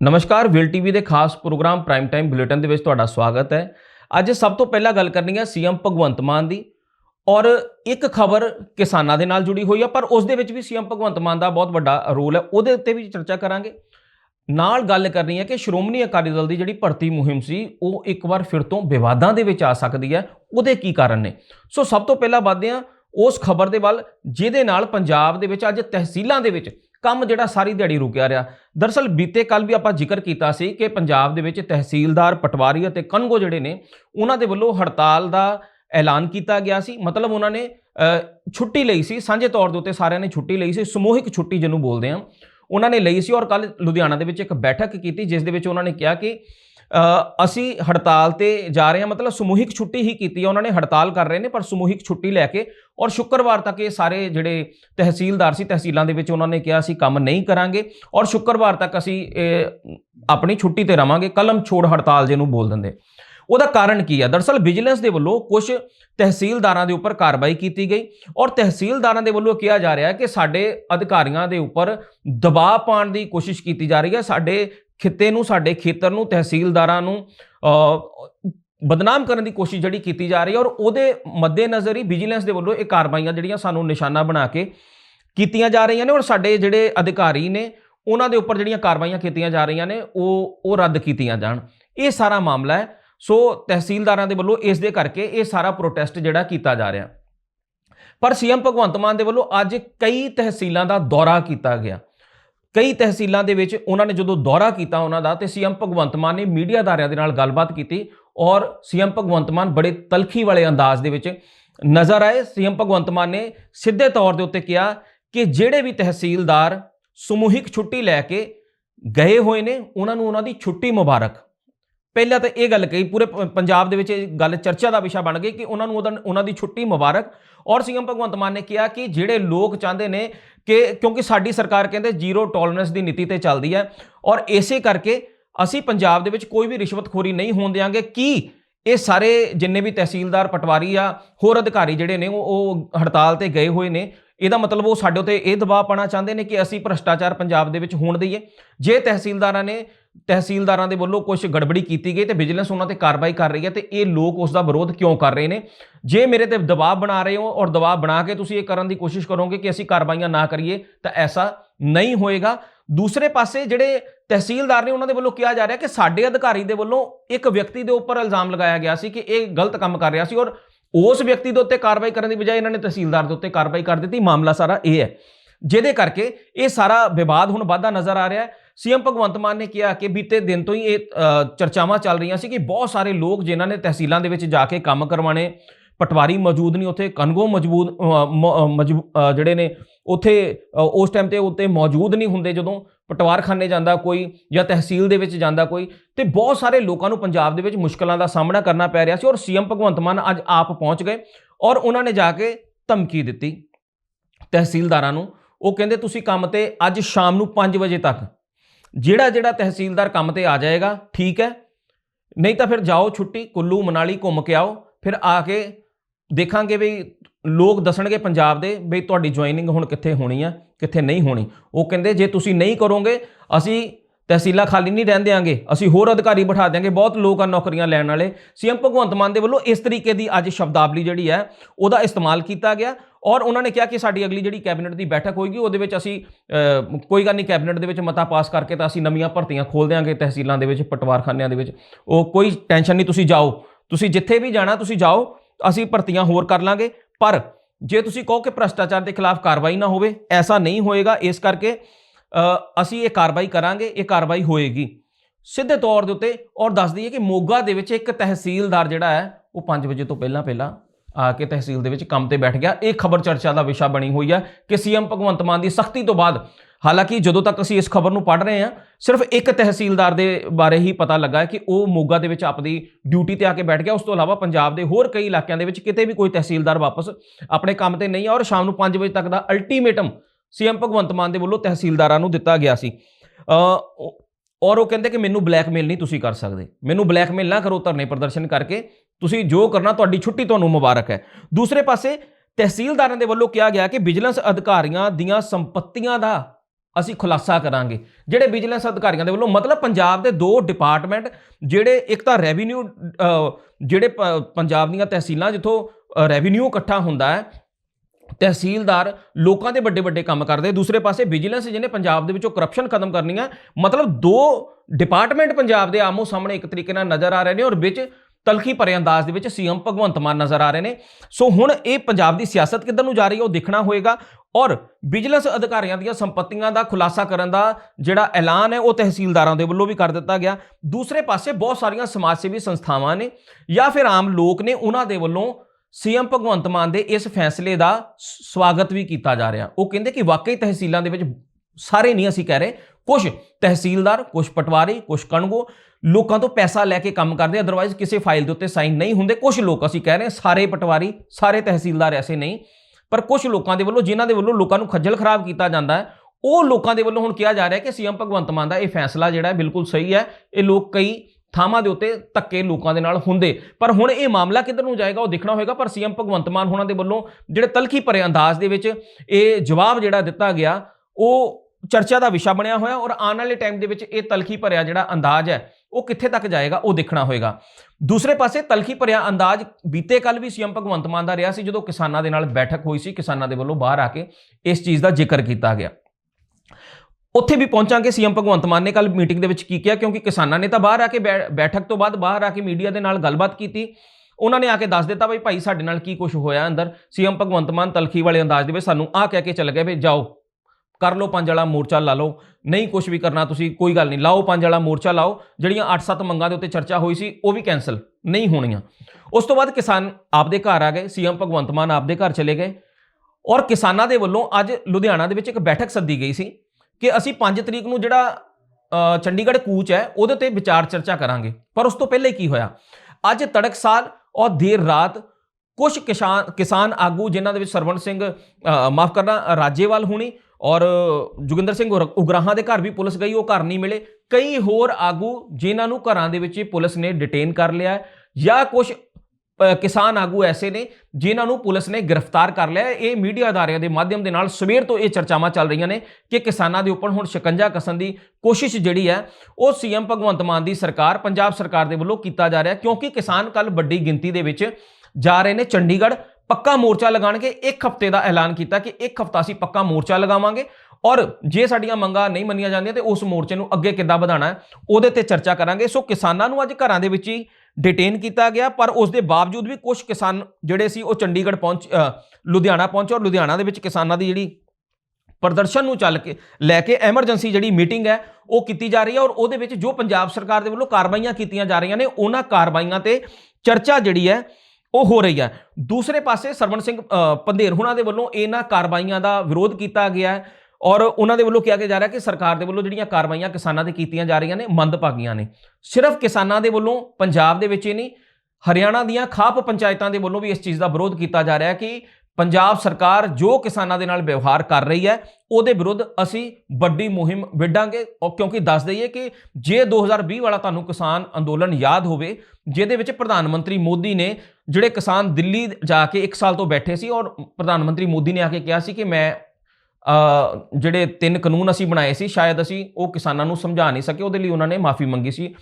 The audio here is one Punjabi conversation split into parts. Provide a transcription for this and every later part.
ਨਮਸਕਾਰ, ਵਿਲ ਟੀਵੀ ਦੇ ਖਾਸ ਪ੍ਰੋਗਰਾਮ ਪ੍ਰਾਈਮ ਟਾਈਮ ਬੁਲੇਟਿਨ ਦੇ ਵਿੱਚ ਤੁਹਾਡਾ ਸਵਾਗਤ ਹੈ। ਅੱਜ ਸਭ ਤੋਂ ਪਹਿਲਾਂ ਗੱਲ ਕਰਨੀ ਹੈ ਸੀਐਮ ਭਗਵੰਤ ਮਾਨ ਦੀ ਔਰ ਇੱਕ ਖਬਰ ਕਿਸਾਨਾਂ ਦੇ ਨਾਲ ਜੁੜੀ ਹੋਈ ਹੈ ਪਰ ਉਸ ਦੇ ਵਿੱਚ ਵੀ ਸੀਐਮ ਭਗਵੰਤ ਮਾਨ ਦਾ ਬਹੁਤ ਵੱਡਾ ਰੋਲ ਹੈ, ਉਹਦੇ ਉੱਤੇ ਵੀ ਚਰਚਾ ਕਰਾਂਗੇ। ਨਾਲ ਗੱਲ ਕਰਨੀ ਹੈ ਕਿ ਸ਼੍ਰੋਮਣੀ ਅਕਾਲੀ ਦਲ ਦੀ ਜਿਹੜੀ ਭਰਤੀ ਮੁਹਿੰਮ ਸੀ, ਉਹ ਇੱਕ ਵਾਰ ਫਿਰ ਤੋਂ ਵਿਵਾਦਾਂ ਦੇ ਵਿੱਚ ਆ ਸਕਦੀ ਹੈ, ਉਹਦੇ ਕੀ ਕਾਰਨ ਨੇ? ਸੋ ਸਭ ਤੋਂ ਪਹਿਲਾਂ ਵਧਦੇ ਹਾਂ ਉਸ ਖਬਰ ਦੇ ਵੱਲ, ਜਿਹਦੇ ਨਾਲ ਪੰਜਾਬ ਦੇ ਵਿੱਚ ਅੱਜ ਤਹਿਸੀਲਾਂ ਦੇ ਵਿੱਚ ਕੰਮ ਜਿਹੜਾ ਸਾਰੀ ਦਿਹਾੜੀ ਰੁਕਿਆ ਰਿਹਾ। ਦਰਸਲ ਬੀਤੇ ਕੱਲ ਵੀ ਆਪਾਂ ਜ਼ਿਕਰ ਕੀਤਾ ਸੀ ਕਿ ਪੰਜਾਬ ਦੇ ਵਿੱਚ ਤਹਿਸੀਲਦਾਰ ਪਟਵਾਰੀ ਅਤੇ ਕਨਗੋ ਜਿਹੜੇ ਨੇ, ਉਹਨਾਂ ਦੇ ਵੱਲੋਂ ਹੜਤਾਲ ਦਾ ਐਲਾਨ ਕੀਤਾ ਗਿਆ ਸੀ। ਮਤਲਬ ਉਹਨਾਂ ਨੇ ਛੁੱਟੀ ਲਈ ਸੀ। ਸਾਂਝੇ ਤੌਰ ਦੇ ਉੱਤੇ ਸਾਰਿਆਂ ਨੇ ਛੁੱਟੀ ਲਈ ਸੀ। ਸਮੂਹਿਕ ਛੁੱਟੀ ਜਿਹਨੂੰ ਬੋਲਦੇ ਆ ਉਹਨਾਂ ਨੇ ਲਈ ਸੀ ਔਰ ਕੱਲ ਲੁਧਿਆਣਾ ਦੇ ਵਿੱਚ ਇੱਕ ਬੈਠਕ ਕੀਤੀ, ਜਿਸ ਦੇ ਵਿੱਚ ਉਹਨਾਂ ਨੇ ਕਿਹਾ ਕਿ ਅਸੀਂ ਹੜਤਾਲ ਤੇ ਜਾ ਰਹੇ ਹਾਂ ਮਤਲਬ ਸਮੂਹਿਕ ਛੁੱਟੀ ਹੀ ਕੀਤੀ ਹੈ ਉਹਨਾਂ ਨੇ ਹੜਤਾਲ ਕਰ ਰਹੇ ਨੇ ਪਰ ਸਮੂਹਿਕ ਛੁੱਟੀ ਲੈ ਕੇ ਔਰ ਸ਼ੁੱਕਰਵਾਰ ਤੱਕ ਇਹ ਸਾਰੇ ਜਿਹੜੇ ਤਹਿਸੀਲਦਾਰ ਸੀ ਤਹਿਸੀਲਾਂ ਦੇ ਵਿੱਚ ਉਹਨਾਂ ਨੇ ਕਿਹਾ ਅਸੀਂ ਕੰਮ ਨਹੀਂ ਕਰਾਂਗੇ ਔਰ ਸ਼ੁੱਕਰਵਾਰ ਤੱਕ ਅਸੀਂ ਇਹ, ਆਪਣੀ ਛੁੱਟੀ ਤੇ ਰਵਾਂਗੇ ਕਲਮ ਛੋੜ ਹੜਤਾਲ ਜਿਹਨੂੰ ਬੋਲ ਦਿੰਦੇ। ਉਹਦਾ ਕਾਰਨ ਕੀ ਹੈ ਦਰਸਲ ਵਿਜੀਲੈਂਸ ਦੇ ਵੱਲੋਂ ਕੁਝ ਤਹਿਸੀਲਦਾਰਾਂ ਦੇ ਉੱਪਰ ਕਾਰਵਾਈ ਕੀਤੀ ਗਈ ਔਰ ਤਹਿਸੀਲਦਾਰਾਂ ਦੇ ਵੱਲੋਂ ਕਿਹਾ ਜਾ ਰਿਹਾ ਹੈ ਕਿ ਸਾਡੇ ਅਧਿਕਾਰੀਆਂ ਦੇ ਉੱਪਰ ਦਬਾਅ ਪਾਉਣ ਦੀ ਕੋਸ਼ਿਸ਼ ਕੀਤੀ ਜਾ ਰਹੀ ਹੈ ਸਾਡੇ ਖਿੱਤੇ ਨੂੰ, ਸਾਡੇ ਖੇਤਰ ਨੂੰ, ਤਹਿਸੀਲਦਾਰਾਂ ਨੂੰ ਬਦਨਾਮ ਕਰਨ ਦੀ ਕੋਸ਼ਿਸ਼ ਜਿਹੜੀ ਕੀਤੀ ਜਾ ਰਹੀ ਹੈ ਔਰ ਉਹਦੇ ਮੱਦੇਨਜ਼ਰ ਹੀ ਵਿਜੀਲੈਂਸ ਦੇ ਵੱਲੋਂ ਇਹ ਕਾਰਵਾਈਆਂ ਜਿਹੜੀਆਂ ਸਾਨੂੰ ਨਿਸ਼ਾਨਾ ਬਣਾ ਕੇ ਕੀਤੀਆਂ ਜਾ ਰਹੀਆਂ ਨੇ ਔਰ ਸਾਡੇ ਜਿਹੜੇ ਅਧਿਕਾਰੀ ਨੇ, ਉਹਨਾਂ ਦੇ ਉੱਪਰ ਜਿਹੜੀਆਂ ਕਾਰਵਾਈਆਂ ਕੀਤੀਆਂ ਜਾ ਰਹੀਆਂ ਨੇ, ਉਹ ਉਹ ਰੱਦ ਕੀਤੀਆਂ ਜਾਣ। ਇਹ ਸਾਰਾ ਮਾਮਲਾ ਹੈ। ਸੋ ਤਹਿਸੀਲਦਾਰਾਂ ਦੇ ਵੱਲੋਂ ਇਸ ਦੇ ਕਰਕੇ ਇਹ ਸਾਰਾ ਪ੍ਰੋਟੈਸਟ ਜਿਹੜਾ ਕੀਤਾ ਜਾ ਰਿਹਾ। ਪਰ ਸੀਐਮ ਭਗਵੰਤ ਮਾਨ ਦੇ ਵੱਲੋਂ ਅੱਜ ਕਈ ਤਹਿਸੀਲਾਂ ਦਾ ਦੌਰਾ ਕੀਤਾ ਗਿਆ। ਕਈ ਤਹਿਸੀਲਾਂ ਦੇ ਵਿੱਚ ਉਹਨਾਂ ਨੇ ਜਦੋਂ ਦੌਰਾ ਕੀਤਾ ਉਹਨਾਂ ਦਾ ਤੇ ਸੀਐਮ ਭਗਵੰਤ ਮਾਨ ਨੇ ਮੀਡੀਆ ਅਦਾਰਿਆਂ ਦੇ ਨਾਲ ਗੱਲਬਾਤ ਕੀਤੀ ਔਰ ਸੀਐਮ ਭਗਵੰਤ ਮਾਨ ਬੜੇ ਤਲਖੀ ਵਾਲੇ ਅੰਦਾਜ਼ ਦੇ ਵਿੱਚ ਨਜ਼ਰ ਆਏ। ਸੀਐਮ ਭਗਵੰਤ ਮਾਨ ਨੇ ਸਿੱਧੇ ਤੌਰ ਦੇ ਉੱਤੇ ਕਿਹਾ ਕਿ ਜਿਹੜੇ ਵੀ ਤਹਿਸੀਲਦਾਰ ਸਮੂਹਿਕ ਛੁੱਟੀ ਲੈ ਕੇ ਗਏ ਹੋਏ ਨੇ, ਉਹਨਾਂ ਨੂੰ ਉਹਨਾਂ ਦੀ ਛੁੱਟੀ ਮੁਬਾਰਕ। ਪਹਿਲਾਂ ਤਾਂ ਇਹ ਗੱਲ ਕਹੀ, ਪੂਰੇ ਪੰਜਾਬ ਦੇ ਵਿੱਚ ਇਹ ਗੱਲ ਚਰਚਾ ਦਾ ਵਿਸ਼ਾ ਬਣ ਗਈ ਕਿ ਉਹਨਾਂ ਨੂੰ ਉਹਦਾ- ਉਹਨਾਂ ਦੀ ਛੁੱਟੀ ਮੁਬਾਰਕ ਔਰ ਸੀਐਮ ਭਗਵੰਤ ਮਾਨ ਨੇ ਕਿਹਾ ਕਿ ਜਿਹੜੇ ਲੋਕ ਚਾਹੁੰਦੇ ਨੇ ਕਿ ਕਿਉਂਕਿ ਸਾਡੀ ਸਰਕਾਰ ਕਹਿੰਦੇ ਜ਼ੀਰੋ ਟੋਲਰੈਂਸ ਦੀ ਨੀਤੀ ਤੇ ਚੱਲਦੀ ਹੈ ਔਰ ਇਸੇ ਕਰਕੇ ਅਸੀਂ ਪੰਜਾਬ ਦੇ ਵਿੱਚ ਕੋਈ ਵੀ ਰਿਸ਼ਵਤਖੋਰੀ ਨਹੀਂ ਹੋਣ ਦਿਆਂਗੇ। ਕੀ ਇਹ ਸਾਰੇ ਜਿੰਨੇ ਵੀ ਤਹਿਸੀਲਦਾਰ, ਪਟਵਾਰੀ ਆ, ਹੋਰ ਅਧਿਕਾਰੀ ਜਿਹੜੇ ਨੇ ਉਹ ਉਹ ਹੜਤਾਲ ਤੇ ਗਏ ਹੋਏ ਨੇ, ਇਹਦਾ ਮਤਲਬ ਉਹ ਸਾਡੇ ਉਤੇ ਇਹ ਦਬਾਅ ਪਾਣਾ ਚਾਹੁੰਦੇ ਨੇ ਕਿ ਅਸੀਂ ਭ੍ਰਸ਼ਟਾਚਾਰ ਪੰਜਾਬ ਦੇ ਵਿੱਚ ਹੋਣ ਦਈਏ। ਜੇ ਤਹਿਸੀਲਦਾਰਾਂ ਨੇ ਤਹਿਸੀਲਦਾਰਾਂ ਦੇ ਵੱਲੋਂ ਕੁਝ ਗੜਬੜੀ ਕੀਤੀ ਗਈ ਤੇ ਵਿਜੀਲੈਂਸ ਉਹਨਾਂ ਤੇ ਕਾਰਵਾਈ ਕਰ ਰਹੀ ਹੈ ਤੇ ਇਹ ਲੋਕ ਉਸ ਦਾ ਵਿਰੋਧ ਕਿਉਂ ਕਰ ਰਹੇ ਨੇ? ਜੇ ਮੇਰੇ ਤੇ ਦਬਾਅ ਬਣਾ ਰਹੇ ਹੋ ਔਰ ਦਬਾਅ ਬਣਾ ਕੇ ਤੁਸੀਂ ਇਹ ਕਰਨ ਦੀ ਕੋਸ਼ਿਸ਼ ਕਰੋਗੇ ਕਿ ਅਸੀਂ ਕਾਰਵਾਈਆਂ ਨਾ ਕਰੀਏ, ਤਾਂ ਐਸਾ ਨਹੀਂ ਹੋਏਗਾ। ਦੂਸਰੇ ਪਾਸੇ ਜਿਹੜੇ ਤਹਿਸੀਲਦਾਰ ਨੇ ਉਹਨਾਂ ਦੇ ਵੱਲੋਂ ਕਿਹਾ ਜਾ ਰਿਹਾ ਕਿ ਸਾਡੇ ਅਧਿਕਾਰੀ ਦੇ ਵੱਲੋਂ ਇੱਕ ਵਿਅਕਤੀ ਦੇ ਉੱਪਰ ਇਲਜ਼ਾਮ ਲਗਾਇਆ ਗਿਆ ਸੀ ਕਿ ਇਹ ਗਲਤ ਕੰਮ ਕਰ ਰਿਹਾ ਸੀ ਔਰ ਉਸ ਵਿਅਕਤੀ ਦੇ ਉੱਤੇ ਕਾਰਵਾਈ ਕਰਨ ਦੀ ਬਜਾਏ ਇਹਨਾਂ ਨੇ ਤਹਿਸੀਲਦਾਰ ਦੇ ਉੱਤੇ ਕਾਰਵਾਈ ਕਰ ਦਿੱਤੀ। ਮਾਮਲਾ ਸਾਰਾ ਇਹ ਹੈ। ਜਿਹਦੇ ਕਰਕੇ ਇਹ ਸਾਰਾ ਵਿਵਾਦ ਹੁਣ ਵਾਧਾ ਨਜ਼ਰ ਆ ਰਿਹਾ ਹੈ। ਸੀਐਮ ਭਗਵੰਤ ਮਾਨ ਨੇ ਕਿਹਾ ਕਿ ਬੀਤੇ ਦਿਨ ਤੋਂ ਹੀ ਇਹ ਚਰਚਾਵਾਂ ਚੱਲ ਰਹੀਆਂ ਸੀ ਕਿ ਬਹੁਤ ਸਾਰੇ ਲੋਕ ਜਿਨ੍ਹਾਂ ਨੇ ਤਹਿਸੀਲਾਂ ਦੇ ਵਿੱਚ ਜਾ ਕੇ ਕੰਮ ਕਰਵਾਣੇ ਪਟਵਾਰੀ ਮੌਜੂਦ ਨਹੀਂ ਉੱਥੇ ਕਨਗੋ ਮੌਜੂਦ ਮ- ਅ, ਜਿਹੜੇ ਨੇ ਉੱਥੇ ਉਸ ਟਾਈਮ ਤੇ ਉੱਤੇ ਮੌਜੂਦ ਨਹੀਂ ਹੁੰਦੇ ਜਦੋਂ ਪਟਵਾਰਖਾਨੇ ਜਾਂਦਾ ਕੋਈ ਜਾਂ ਤਹਿਸੀਲ ਦੇ ਵਿੱਚ ਜਾਂਦਾ ਕੋਈ ਤੇ ਬਹੁਤ ਸਾਰੇ ਲੋਕਾਂ ਨੂੰ ਪੰਜਾਬ ਦੇ ਵਿੱਚ ਮੁਸ਼ਕਲਾਂ ਦਾ ਸਾਹਮਣਾ ਕਰਨਾ ਪੈ ਰਿਹਾ ਸੀ ਔਰ ਸੀਐਮ ਭਗਵੰਤ ਮਾਨ ਅੱਜ ਆਪ ਪਹੁੰਚ ਗਏ ਔਰ ਉਹਨਾਂ ਨੇ ਜਾ ਕੇ ਧਮਕੀ ਦਿੱਤੀ ਤਹਿਸੀਲਦਾਰਾਂ ਨੂੰ। ਉਹ ਕਹਿੰਦੇ ਤੁਸੀਂ ਕੰਮ ਤੇ ਅੱਜ ਸ਼ਾਮ ਨੂੰ 5 ਵਜੇ ਤੱਕ ਜਿਹੜਾ ਜਿਹੜਾ ਤਹਿਸੀਲਦਾਰ ਕੰਮ ਤੇ ਆ ਜਾਏਗਾ, ਠੀਕ ਹੈ। ਨਹੀਂ ਤਾਂ ਫਿਰ ਜਾਓ ਛੁੱਟੀ, ਕੁੱਲੂ, ਮਨਾਲੀ ਘੁੰਮ ਕੇ ਆਓ, ਫਿਰ ਆ ਕੇ ਦੇਖਾਂਗੇ ਵੀ ਲੋਕ ਦੱਸਣਗੇ ਪੰਜਾਬ ਦੇ ਵੀ ਤੁਹਾਡੀ ਜੁਆਇਨਿੰਗ ਹੁਣ ਕਿੱਥੇ ਹੋਣੀ ਆ, ਕਿੱਥੇ ਨਹੀਂ ਹੋਣੀ। ਉਹ ਕਹਿੰਦੇ, ਜੇ ਤੁਸੀਂ ਨਹੀਂ ਕਰੋਗੇ, ਅਸੀਂ ਤਹਿਸੀਲਾਂ ਖਾਲੀ ਨਹੀਂ ਰਹਿਣ ਦਿਆਂਗੇ। ਅਸੀਂ ਹੋਰ ਅਧਿਕਾਰੀ ਬਿਠਾ ਦਿਆਂਗੇ। ਬਹੁਤ ਲੋਕ ਆ ਨੌਕਰੀਆਂ ਲੈਣ ਵਾਲੇ। ਸੀਐਮ ਭਗਵੰਤ ਮਾਨ ਦੇ ਵੱਲੋਂ ਇਸ ਤਰੀਕੇ ਦੀ ਅੱਜ ਸ਼ਬਦਾਵਲੀ ਜਿਹੜੀ ਹੈ, ਉਹਦਾ ਇਸਤੇਮਾਲ ਕੀਤਾ ਗਿਆ ਔਰ ਉਹਨਾਂ ਨੇ ਕਿਹਾ ਕਿ ਸਾਡੀ ਅਗਲੀ ਜਿਹੜੀ ਕੈਬਨਿਟ ਦੀ ਬੈਠਕ ਹੋਏਗੀ, ਉਹਦੇ ਵਿੱਚ ਅਸੀਂ ਕੋਈ ਗੱਲ ਨਹੀਂ, ਕੈਬਨਿਟ ਦੇ ਵਿੱਚ ਮਤਾ ਪਾਸ ਕਰਕੇ ਤਾਂ ਅਸੀਂ ਨਵੀਆਂ ਭਰਤੀਆਂ ਖੋਲ ਦਿਆਂਗੇ ਤਹਿਸੀਲਾਂ ਦੇ ਵਿੱਚ, ਪਟਵਾਰਖਾਨਿਆਂ ਦੇ ਵਿੱਚ। ਉਹ ਕੋਈ ਟੈਨਸ਼ਨ ਨਹੀਂ, ਤੁਸੀਂ ਜਾਓ। ਤੁਸੀਂ ਜਿੱਥੇ ਵੀ ਜਾਣਾ, ਤੁਸੀਂ ਜਾਓ। ਅਸੀਂ ਭਰਤੀਆਂ ਹੋਰ ਕਰ ਲਾਂਗੇ। ਪਰ ਜੇ ਤੁਸੀਂ ਕਹੋ ਕਿ ਭ੍ਰਸ਼ਟਾਚਾਰ ਦੇ ਖਿਲਾਫ ਕਾਰਵਾਈ ਨਾ ਹੋਵੇ, ਐਸਾ ਨਹੀਂ ਹੋਏਗਾ। ਇਸ ਕਰਕੇ ਅਸੀਂ ਇਹ ਕਾਰਵਾਈ ਕਰਾਂਗੇ, ਇਹ ਕਾਰਵਾਈ ਹੋਏਗੀ। ਸਿੱਧੇ ਤੌਰ ਦੇ ਉੱਤੇ ਔਰ ਦੱਸ ਦਈਏ ਕਿ ਮੋਗਾ ਦੇ ਵਿੱਚ ਇੱਕ ਤਹਿਸੀਲਦਾਰ ਜਿਹੜਾ ਹੈ, ਉਹ 5 ਵਜੇ ਤੋਂ ਪਹਿਲਾਂ ਪਹਿਲਾਂ ਆ ਕੇ ਤਹਿਸੀਲ ਦੇ ਵਿੱਚ ਕੰਮ ਤੇ ਬੈਠ ਗਿਆ। ਇਹ ਖਬਰ ਚਰਚਾ ਦਾ ਵਿਸ਼ਾ ਬਣੀ ਹੋਈ ਹੈ ਕਿ ਸੀਐਮ ਭਗਵੰਤ ਮਾਨ ਦੀ ਸਖਤੀ ਤੋਂ ਬਾਅਦ, ਹਾਲਾਂਕਿ ਜਦੋਂ ਤੱਕ ਅਸੀਂ ਇਸ ਖਬਰ ਨੂੰ ਪੜ੍ਹ ਰਹੇ ਹਾਂ, ਸਿਰਫ ਇੱਕ ਤਹਿਸੀਲਦਾਰ ਦੇ ਬਾਰੇ ਹੀ ਪਤਾ ਲੱਗਾ ਹੈ ਕਿ ਉਹ ਮੋਗਾ ਦੇ ਵਿੱਚ ਆਪਣੀ ਡਿਊਟੀ ਤੇ ਆ ਕੇ ਬੈਠ ਗਿਆ। ਉਸ ਤੋਂ ਇਲਾਵਾ ਪੰਜਾਬ ਦੇ ਹੋਰ ਕਈ ਇਲਾਕਿਆਂ ਦੇ ਵਿੱਚ ਕਿਤੇ ਵੀ ਕੋਈ ਤਹਿਸੀਲਦਾਰ ਵਾਪਸ ਆਪਣੇ ਕੰਮ ਤੇ ਨਹੀਂ ਆ ਔਰ ਸ਼ਾਮ ਨੂੰ 5 ਵਜੇ ਤੱਕ ਦਾ ਅਲਟੀਮੇਟਮ ਸੀਐਮ ਭਗਵੰਤ ਮਾਨ ਦੇ ਵੱਲੋਂ ਤਹਿਸੀਲਦਾਰਾਂ ਨੂੰ ਦਿੱਤਾ ਗਿਆ ਸੀ। ਔਰ ਉਹ ਕਹਿੰਦੇ ਕਿ ਮੈਨੂੰ ਬਲੈਕਮੇਲ ਨਹੀਂ ਤੁਸੀਂ ਕਰ ਸਕਦੇ। ਮੈਨੂੰ ਬਲੈਕਮੇਲ ਨਾ ਕਰੋ ਧਰਨੇ ਪ੍ਰਦਰਸ਼ਨ ਕਰਕੇ। ਤੁਸੀਂ ਜੋ ਕਰਨਾ ਤੁਹਾਡੀ ਛੁੱਟੀ ਤੁਹਾਨੂੰ ਮੁਬਾਰਕ ਹੈ। ਦੂਸਰੇ ਪਾਸੇ ਤਹਿਸੀਲਦਾਰਾਂ ਦੇ ਵੱਲੋਂ ਕਿਹਾ ਗਿਆ ਕਿ ਵਿਜੀਲੈਂਸ ਅਧਿਕਾਰੀਆਂ ਦੀਆਂ ਸੰਪਤੀਆਂ ਦਾ ਅਸੀਂ ਖੁਲਾਸਾ ਕਰਾਂਗੇ। ਜਿਹੜੇ ਵਿਜੀਲੈਂਸ ਅਧਿਕਾਰੀਆਂ ਦੇ ਵੱਲੋਂ ਮਤਲਬ ਪੰਜਾਬ ਦੇ ਦੋ ਡਿਪਾਰਟਮੈਂਟ ਜਿਹੜੇ ਇੱਕ ਤਾਂ ਰੈਵਨਿਊ ਜਿਹੜੇ ਪ- ਪੰਜਾਬ ਦੀਆਂ ਤਹਿਸੀਲਾਂ ਜਿੱਥੋਂ ਰੈਵਨਿਊ ਇਕੱਠਾ ਹੁੰਦਾ ਹੈ ਤਹਿਸੀਲਦਾਰ ਲੋਕਾਂ ਦੇ ਵੱਡੇ ਵੱਡੇ ਕੰਮ ਕਰਦੇ, ਦੂਸਰੇ ਪਾਸੇ ਵਿਜੀਲੈਂਸ ਜਿਹਨੇ ਪੰਜਾਬ ਦੇ ਵਿੱਚੋਂ ਕਰਪਸ਼ਨ ਖਤਮ ਕਰਨੀ ਹੈ, ਮਤਲਬ ਦੋ ਡਿਪਾਰਟਮੈਂਟ ਪੰਜਾਬ ਦੇ ਆਮੋ ਸਾਹਮਣੇ ਇੱਕ ਤਰੀਕੇ ਨਾਲ ਨਜ਼ਰ ਆ ਰਹੇ ਨੇ ਔਰ ਵਿੱਚ ਤਲਖੀ ਭਰੇ ਅੰਦਾਜ਼ ਦੇ ਵਿੱਚ ਸੀਐਮ ਭਗਵੰਤ ਮਾਨ ਨਜ਼ਰ ਆ ਰਹੇ ਨੇ। ਸੋ ਹੁਣ ਇਹ ਪੰਜਾਬ ਦੀ ਸਿਆਸਤ ਕਿੱਧਰ ਨੂੰ ਜਾ ਰਹੀ ਹੈ, ਉਹ ਦੇਖਣਾ ਹੋਏਗਾ ਔਰ ਵਿਜੀਲੈਂਸ ਅਧਿਕਾਰੀਆਂ ਦੀਆਂ ਸੰਪਤੀਆਂ ਦਾ ਖੁਲਾਸਾ ਕਰਨ ਦਾ ਜਿਹੜਾ ਐਲਾਨ ਹੈ, ਉਹ ਤਹਿਸੀਲਦਾਰਾਂ ਦੇ ਵੱਲੋਂ ਵੀ ਕਰ ਦਿੱਤਾ ਗਿਆ। ਦੂਸਰੇ ਪਾਸੇ ਬਹੁਤ ਸਾਰੀਆਂ ਸਮਾਜ ਸੇਵੀ ਸੰਸਥਾਵਾਂ ਨੇ ਜਾਂ ਫਿਰ ਆਮ ਲੋਕ ਨੇ, ਉਹਨਾਂ ਦੇ ਵੱਲੋਂ ਸੀਐਮ ਭਗਵੰਤ ਮਾਨ ਦੇ ਇਸ ਫੈਸਲੇ ਦਾ ਸਵਾਗਤ ਵੀ ਕੀਤਾ ਜਾ ਰਿਹਾ। ਉਹ ਕਹਿੰਦੇ ਕਿ ਵਾਕਈ ਤਹਿਸੀਲਾਂ ਦੇ ਵਿੱਚ ਸਾਰੇ ਨਹੀਂ ਅਸੀਂ ਕਹਿ ਰਹੇ। ਕੁਝ ਤਹਿਸੀਲਦਾਰ ਕੁਝ ਪਟਵਾਰੀ ਕੁਝ ਕਣਗੋ, ਲੋਕਾਂ ਤੋਂ ਪੈਸਾ ਲੈ ਕੇ ਕੰਮ ਕਰਦੇ ਅਦਰਵਾਈਜ਼ ਕਿਸੇ ਫਾਈਲ ਦੇ ਉੱਤੇ ਸਾਈਨ ਨਹੀਂ ਹੁੰਦੇ। ਕੁਝ ਲੋਕ ਅਸੀਂ ਕਹਿ ਰਹੇ ਸਾਰੇ ਪਟਵਾਰੀ, ਸਾਰੇ ਤਹਿਸੀਲਦਾਰ ਐਸੇ ਨਹੀਂ। ਪਰ ਕੁਝ ਲੋਕਾਂ ਦੇ ਵੱਲੋਂ, ਜਿਨ੍ਹਾਂ ਦੇ ਵੱਲੋਂ ਲੋਕਾਂ ਨੂੰ ਖੱਜਲ ਖਰਾਬ ਕੀਤਾ ਜਾਂਦਾ ਹੈ, ਉਹ ਲੋਕਾਂ ਦੇ ਵੱਲੋਂ ਹੁਣ ਕਿਹਾ ਜਾ ਰਿਹਾ ਕਿ ਸੀਐਮ ਭਗਵੰਤ ਮਾਨ ਦਾ ਇਹ ਫੈਸਲਾ ਜਿਹੜਾ ਹੈ ਬਿਲਕੁਲ ਸਹੀ ਹੈ। ਇਹ ਲੋਕ ਕਈ ਥਾਵਾਂ ਦੇ ਉੱਤੇ ਧੱਕੇ ਲੋਕਾਂ ਦੇ ਨਾਲ ਹੁੰਦੇ। ਪਰ ਹੁਣ ਇਹ ਮਾਮਲਾ ਕਿੱਧਰ ਨੂੰ ਜਾਏਗਾ ਉਹ ਦੇਖਣਾ ਹੋਏਗਾ, ਪਰ ਸੀਐਮ ਭਗਵੰਤ ਮਾਨ ਹੋਣਾ ਦੇ ਵੱਲੋਂ ਜਿਹੜੇ ਤਲਖੀ ਭਰੇ ਅੰਦਾਜ਼ ਦੇ ਵਿੱਚ ਇਹ ਜਵਾਬ ਜਿਹੜਾ ਦਿੱਤਾ ਗਿਆ, ਉਹ ਚਰਚਾ ਦਾ ਵਿਸ਼ਾ ਬਣਿਆ ਹੋਇਆ ਔਰ ਆਉਣ ਵਾਲੇ ਟਾਈਮ ਦੇ ਵਿੱਚ ਇਹ ਤਲਖੀ ਭਰਿਆ ਜਿਹੜਾ ਅੰਦਾਜ਼ ਹੈ, ਉਹ ਕਿੱਥੇ ਤੱਕ ਜਾਏਗਾ, ਉਹ ਦੇਖਣਾ ਹੋਏਗਾ। ਦੂਸਰੇ ਪਾਸੇ ਤਲਖੀ ਭਰਿਆ ਅੰਦਾਜ਼ ਬੀਤੇ ਕੱਲ ਵੀ ਸੀਐਮ ਭਗਵੰਤ ਮਾਨ ਦਾ ਰਿਹਾ ਸੀ, ਜਦੋਂ ਕਿਸਾਨਾਂ ਦੇ ਨਾਲ ਬੈਠਕ ਹੋਈ ਸੀ, ਕਿਸਾਨਾਂ ਦੇ ਵੱਲੋਂ ਬਾਹਰ ਆ ਕੇ ਇਸ ਚੀਜ਼ ਦਾ ਜ਼ਿਕਰ ਕੀਤਾ ਗਿਆ। ਉੱਥੇ ਵੀ ਪਹੁੰਚਾਂਗੇ ਸੀਐਮ ਭਗਵੰਤ ਮਾਨ ਨੇ ਕੱਲ ਮੀਟਿੰਗ ਦੇ ਵਿੱਚ ਕੀ ਕਿਹਾ, ਕਿਉਂਕਿ ਕਿਸਾਨਾਂ ਨੇ ਤਾਂ ਬਾਹਰ ਆ ਕੇ ਬੈ- ਬੈਠਕ ਤੋਂ ਬਾਅਦ ਬਾਹਰ ਆ ਕੇ ਮੀਡੀਆ ਦੇ ਨਾਲ ਗੱਲਬਾਤ ਕੀਤੀ। ਉਹਨਾਂ ਨੇ ਆ ਕੇ ਦੱਸ ਦਿੱਤਾ ਬਈ ਭਾਈ ਸਾਡੇ ਨਾਲ ਕੀ ਕੁਝ ਹੋਇਆ ਅੰਦਰ। ਸੀਐਮ ਭਗਵੰਤ ਮਾਨ ਤਲਖੀ ਵਾਲੇ ਅੰਦਾਜ਼ ਦੇ ਵਿੱਚ ਸਾਨੂੰ ਆ ਕਹਿ ਕੇ ਚੱਲ ਗਏ ਵੀ ਜਾਓ, ਕਰ ਲਓ, ਪੰਜ ਵਾਲਾ ਮੋਰਚਾ ਲਾ ਲਓ। ਨਹੀਂ ਕੁਝ ਵੀ ਕਰਨਾ ਤੁਸੀਂ, ਕੋਈ ਗੱਲ ਨਹੀਂ, ਲਾਓ, ਪੰਜ ਵਾਲਾ ਮੋਰਚਾ ਲਾਓ। ਜਿਹੜੀਆਂ 8-7 ਮੰਗਾਂ ਦੇ ਉੱਤੇ ਚਰਚਾ ਹੋਈ ਸੀ, ਉਹ ਵੀ ਕੈਨਸਲ ਨਹੀਂ ਹੋਣੀਆਂ। ਉਸ ਤੋਂ ਬਾਅਦ ਕਿਸਾਨ ਆਪਦੇ ਘਰ ਆ ਗਏ, ਸੀਐਮ ਭਗਵੰਤ ਮਾਨ ਆਪਦੇ ਘਰ ਚਲੇ ਗਏ। ਔਰ ਕਿਸਾਨਾਂ ਦੇ ਵੱਲੋਂ ਅੱਜ ਲੁਧਿਆਣਾ ਦੇ ਵਿੱਚ ਇੱਕ ਬੈਠਕ ਸੱਦੀ ਗਈ ਸੀ। ਕਿ ਅਸੀਂ 5 ਤਰੀਕ ਨੂੰ ਜਿਹੜਾ ਚੰਡੀਗੜ੍ਹ ਕੂਚ ਹੈ, ਉਹਦੇ ਤੇ ਵਿਚਾਰ ਚਰਚਾ ਕਰਾਂਗੇ। ਪਰ ਉਸ ਤੋਂ ਪਹਿਲੇ ਕੀ ਹੋਇਆ? ਅੱਜ ਤੜਕਸਾਰ ਔਰ ਦੇਰ ਰਾਤ ਕੁਝ ਕਿਸਾਨ ਕਿਸਾਨ ਆਗੂ ਜਿਨ੍ਹਾਂ ਦੇ ਵਿੱਚ ਸਰਵਣ ਸਿੰਘ ਮਾਫ ਕਰਨਾ, ਰਾਜੇਵਾਲ ਹੁਣੀ ਔਰ ਜੋਗਿੰਦਰ ਸਿੰਘ ਉਰ- ਉਗਰਾਹਾਂ ਦੇ ਘਰ ਵੀ ਪੁਲਿਸ ਗਈ, ਉਹ ਘਰ ਨਹੀਂ ਮਿਲੇ। ਕਈ ਹੋਰ ਆਗੂ ਜਿਨ੍ਹਾਂ ਨੂੰ ਘਰਾਂ ਦੇ ਵਿੱਚ ਪੁਲਿਸ ਨੇ ਡਿਟੇਨ ਕਰ ਲਿਆ ਜਾਂ ਕੁਝ ਕਿਸਾਨ ਆਗੂ ਐਸੇ ਨੇ ਜਿਨ੍ਹਾਂ ਨੂੰ ਪੁਲਿਸ ਨੇ ਗ੍ਰਿਫਤਾਰ ਕਰ ਲਿਆ ਇਹ ਮੀਡੀਆ ਅਦਾਰਿਆਂ ਦੇ ਮਾਧਿਅਮ ਦੇ ਨਾਲ ਸਵੇਰ ਤੋਂ ਇਹ ਚਰਚਾਵਾਂ ਚੱਲ ਰਹੀਆਂ ਨੇ ਕਿ ਕਿਸਾਨਾਂ ਦੇ ਉੱਪਰ ਹੁਣ ਸ਼ਿਕੰਜਾ ਕਸਣ ਦੀ ਕੋਸ਼ਿਸ਼ ਜਿਹੜੀ ਹੈ, ਉਹ ਸੀਐਮ ਭਗਵੰਤ ਮਾਨ ਦੀ ਸਰਕਾਰ, ਪੰਜਾਬ ਸਰਕਾਰ ਦੇ ਵੱਲੋਂ ਕੀਤਾ ਜਾ ਰਿਹਾ ਕਿਉਂਕਿ ਕਿਸਾਨ ਕੱਲ ਵੱਡੀ ਗਿਣਤੀ ਦੇ ਵਿੱਚ ਜਾ ਰਹੇ ਨੇ। ਚੰਡੀਗੜ੍ਹ ਪੱਕਾ ਮੋਰਚਾ ਲਗਾਣਗੇ ਇੱਕ ਹਫ਼ਤੇ ਦਾ ਐਲਾਨ ਕੀਤਾ ਕਿ ਇੱਕ ਹਫ਼ਤਾ ਅਸੀਂ ਪੱਕਾ ਮੋਰਚਾ ਲਗਾਵਾਂਗੇ। ਔਰ ਜੇ ਸਾਡੀਆਂ ਮੰਗਾਂ ਨਹੀਂ ਮੰਨੀਆਂ ਜਾਂਦੀਆਂ ਤੇ ਉਸ ਮੋਰਚੇ ਨੂੰ ਅੱਗੇ ਕਿੱਦਾਂ ਵਧਾਉਣਾ ਹੈ, ਉਹਦੇ ਤੇ ਚਰਚਾ ਕਰਾਂਗੇ। ਸੋ ਕਿਸਾਨਾਂ ਨੂੰ ਅੱਜ ਘਰਾਂ ਦੇ ਵਿੱਚ ਹੀ ਡਿਟੇਨ ਕੀਤਾ ਗਿਆ, ਪਰ ਉਸ ਦੇ ਬਾਵਜੂਦ ਵੀ ਕੁਝ ਕਿਸਾਨ ਜਿਹੜੇ ਸੀ, ਉਹ ਚੰਡੀਗੜ੍ਹ ਪਹੁੰਚ ਲੁਧਿਆਣਾ ਪਹੁੰਚੇ ਔਰ ਲੁਧਿਆਣਾ ਦੇ ਵਿੱਚ ਕਿਸਾਨਾਂ ਦੀ ਜਿਹੜੀ ਪ੍ਰਦਰਸ਼ਨ ਨੂੰ ਚੱਲ ਕੇ, ਲੈ ਕੇ ਐਮਰਜੈਂਸੀ ਜਿਹੜੀ ਮੀਟਿੰਗ ਹੈ, ਉਹ ਕੀਤੀ ਜਾ ਰਹੀ ਹੈ ਔਰ ਉਹਦੇ ਵਿੱਚ ਜੋ ਪੰਜਾਬ ਸਰਕਾਰ ਦੇ ਵੱਲੋਂ ਕਾਰਵਾਈਆਂ ਕੀਤੀਆਂ ਜਾ ਰਹੀਆਂ ਨੇ, ਉਹਨਾਂ ਕਾਰਵਾਈਆਂ ਤੇ ਚਰਚਾ ਜਿਹੜੀ ਹੈ, ਉਹ ਹੋ ਰਹੀ ਹੈ। ਦੂਸਰੇ ਪਾਸੇ ਸਰਵਣ ਸਿੰਘ ਪੰਧੇਰ ਹੁਣਾਂ ਦੇ ਵੱਲੋਂ ਇਹਨਾਂ ਕਾਰਵਾਈਆਂ ਦਾ ਵਿਰੋਧ ਕੀਤਾ ਗਿਆ ਹੈ। ਔਰ ਉਹਨਾਂ ਦੇ ਵੱਲੋਂ ਕਿਹਾ ਗਿਆ ਜਾ ਰਿਹਾ ਕਿ ਸਰਕਾਰ ਦੇ ਵੱਲੋਂ ਜਿਹੜੀਆਂ ਕਾਰਵਾਈਆਂ ਕਿਸਾਨਾਂ ਤੇ ਕੀਤੀਆਂ ਜਾ ਰਹੀਆਂ ਨੇ, ਮੰਦਭਾਗੀਆਂ ਨੇ। ਸਿਰਫ ਕਿਸਾਨਾਂ ਦੇ ਵੱਲੋਂ, ਪੰਜਾਬ ਦੇ ਵਿੱਚ ਹੀ ਨਹੀਂ, ਹਰਿਆਣਾ ਦੀਆਂ ਖਾਪ ਪੰਚਾਇਤਾਂ ਦੇ ਵੱਲੋਂ ਵੀ ਇਸ ਚੀਜ਼ ਦਾ ਵਿਰੋਧ ਕੀਤਾ ਜਾ ਰਿਹਾ ਹੈ ਕਿ ਪੰਜਾਬ ਸਰਕਾਰ ਜੋ ਕਿਸਾਨਾਂ ਦੇ ਨਾਲ ਵਿਵਹਾਰ ਕਰ ਰਹੀ ਹੈ, ਉਹਦੇ ਵਿਰੁੱਧ ਅਸੀਂ ਵੱਡੀ ਮੁਹਿੰਮ ਵਿੱਢਾਂਗੇ। ਔਰ ਕਿਉਂਕਿ ਦੱਸ ਦਈਏ ਕਿ ਜੇ 2020 ਵਾਲਾ ਤੁਹਾਨੂੰ ਕਿਸਾਨ ਅੰਦੋਲਨ ਯਾਦ ਹੋਵੇ, ਜਿਹਦੇ ਵਿੱਚ ਪ੍ਰਧਾਨ ਮੰਤਰੀ ਮੋਦੀ ਨੇ ਜਿਹੜੇ ਕਿਸਾਨ ਦਿੱਲੀ ਜਾ ਕੇ 1 ਸਾਲ ਤੋਂ ਬੈਠੇ ਸੀ ਔਰ ਪ੍ਰਧਾਨ ਮੰਤਰੀ ਮੋਦੀ ਨੇ ਆ ਕੇ ਕਿਹਾ ਸੀ ਕਿ ਮੈਂ ਜਿਹੜੇ ਤਿੰਨ ਕਾਨੂੰਨ ਅਸੀਂ ਬਣਾਏ ਸੀ, ਸ਼ਾਇਦ ਅਸੀਂ ਉਹ ਕਿਸਾਨਾਂ ਨੂੰ ਸਮਝਾ ਨਹੀਂ ਸਕੇ, ਉਹਦੇ ਲਈ ਉਹਨਾਂ ਨੇ ਮਾਫੀ ਮੰਗੀ ਸੀ।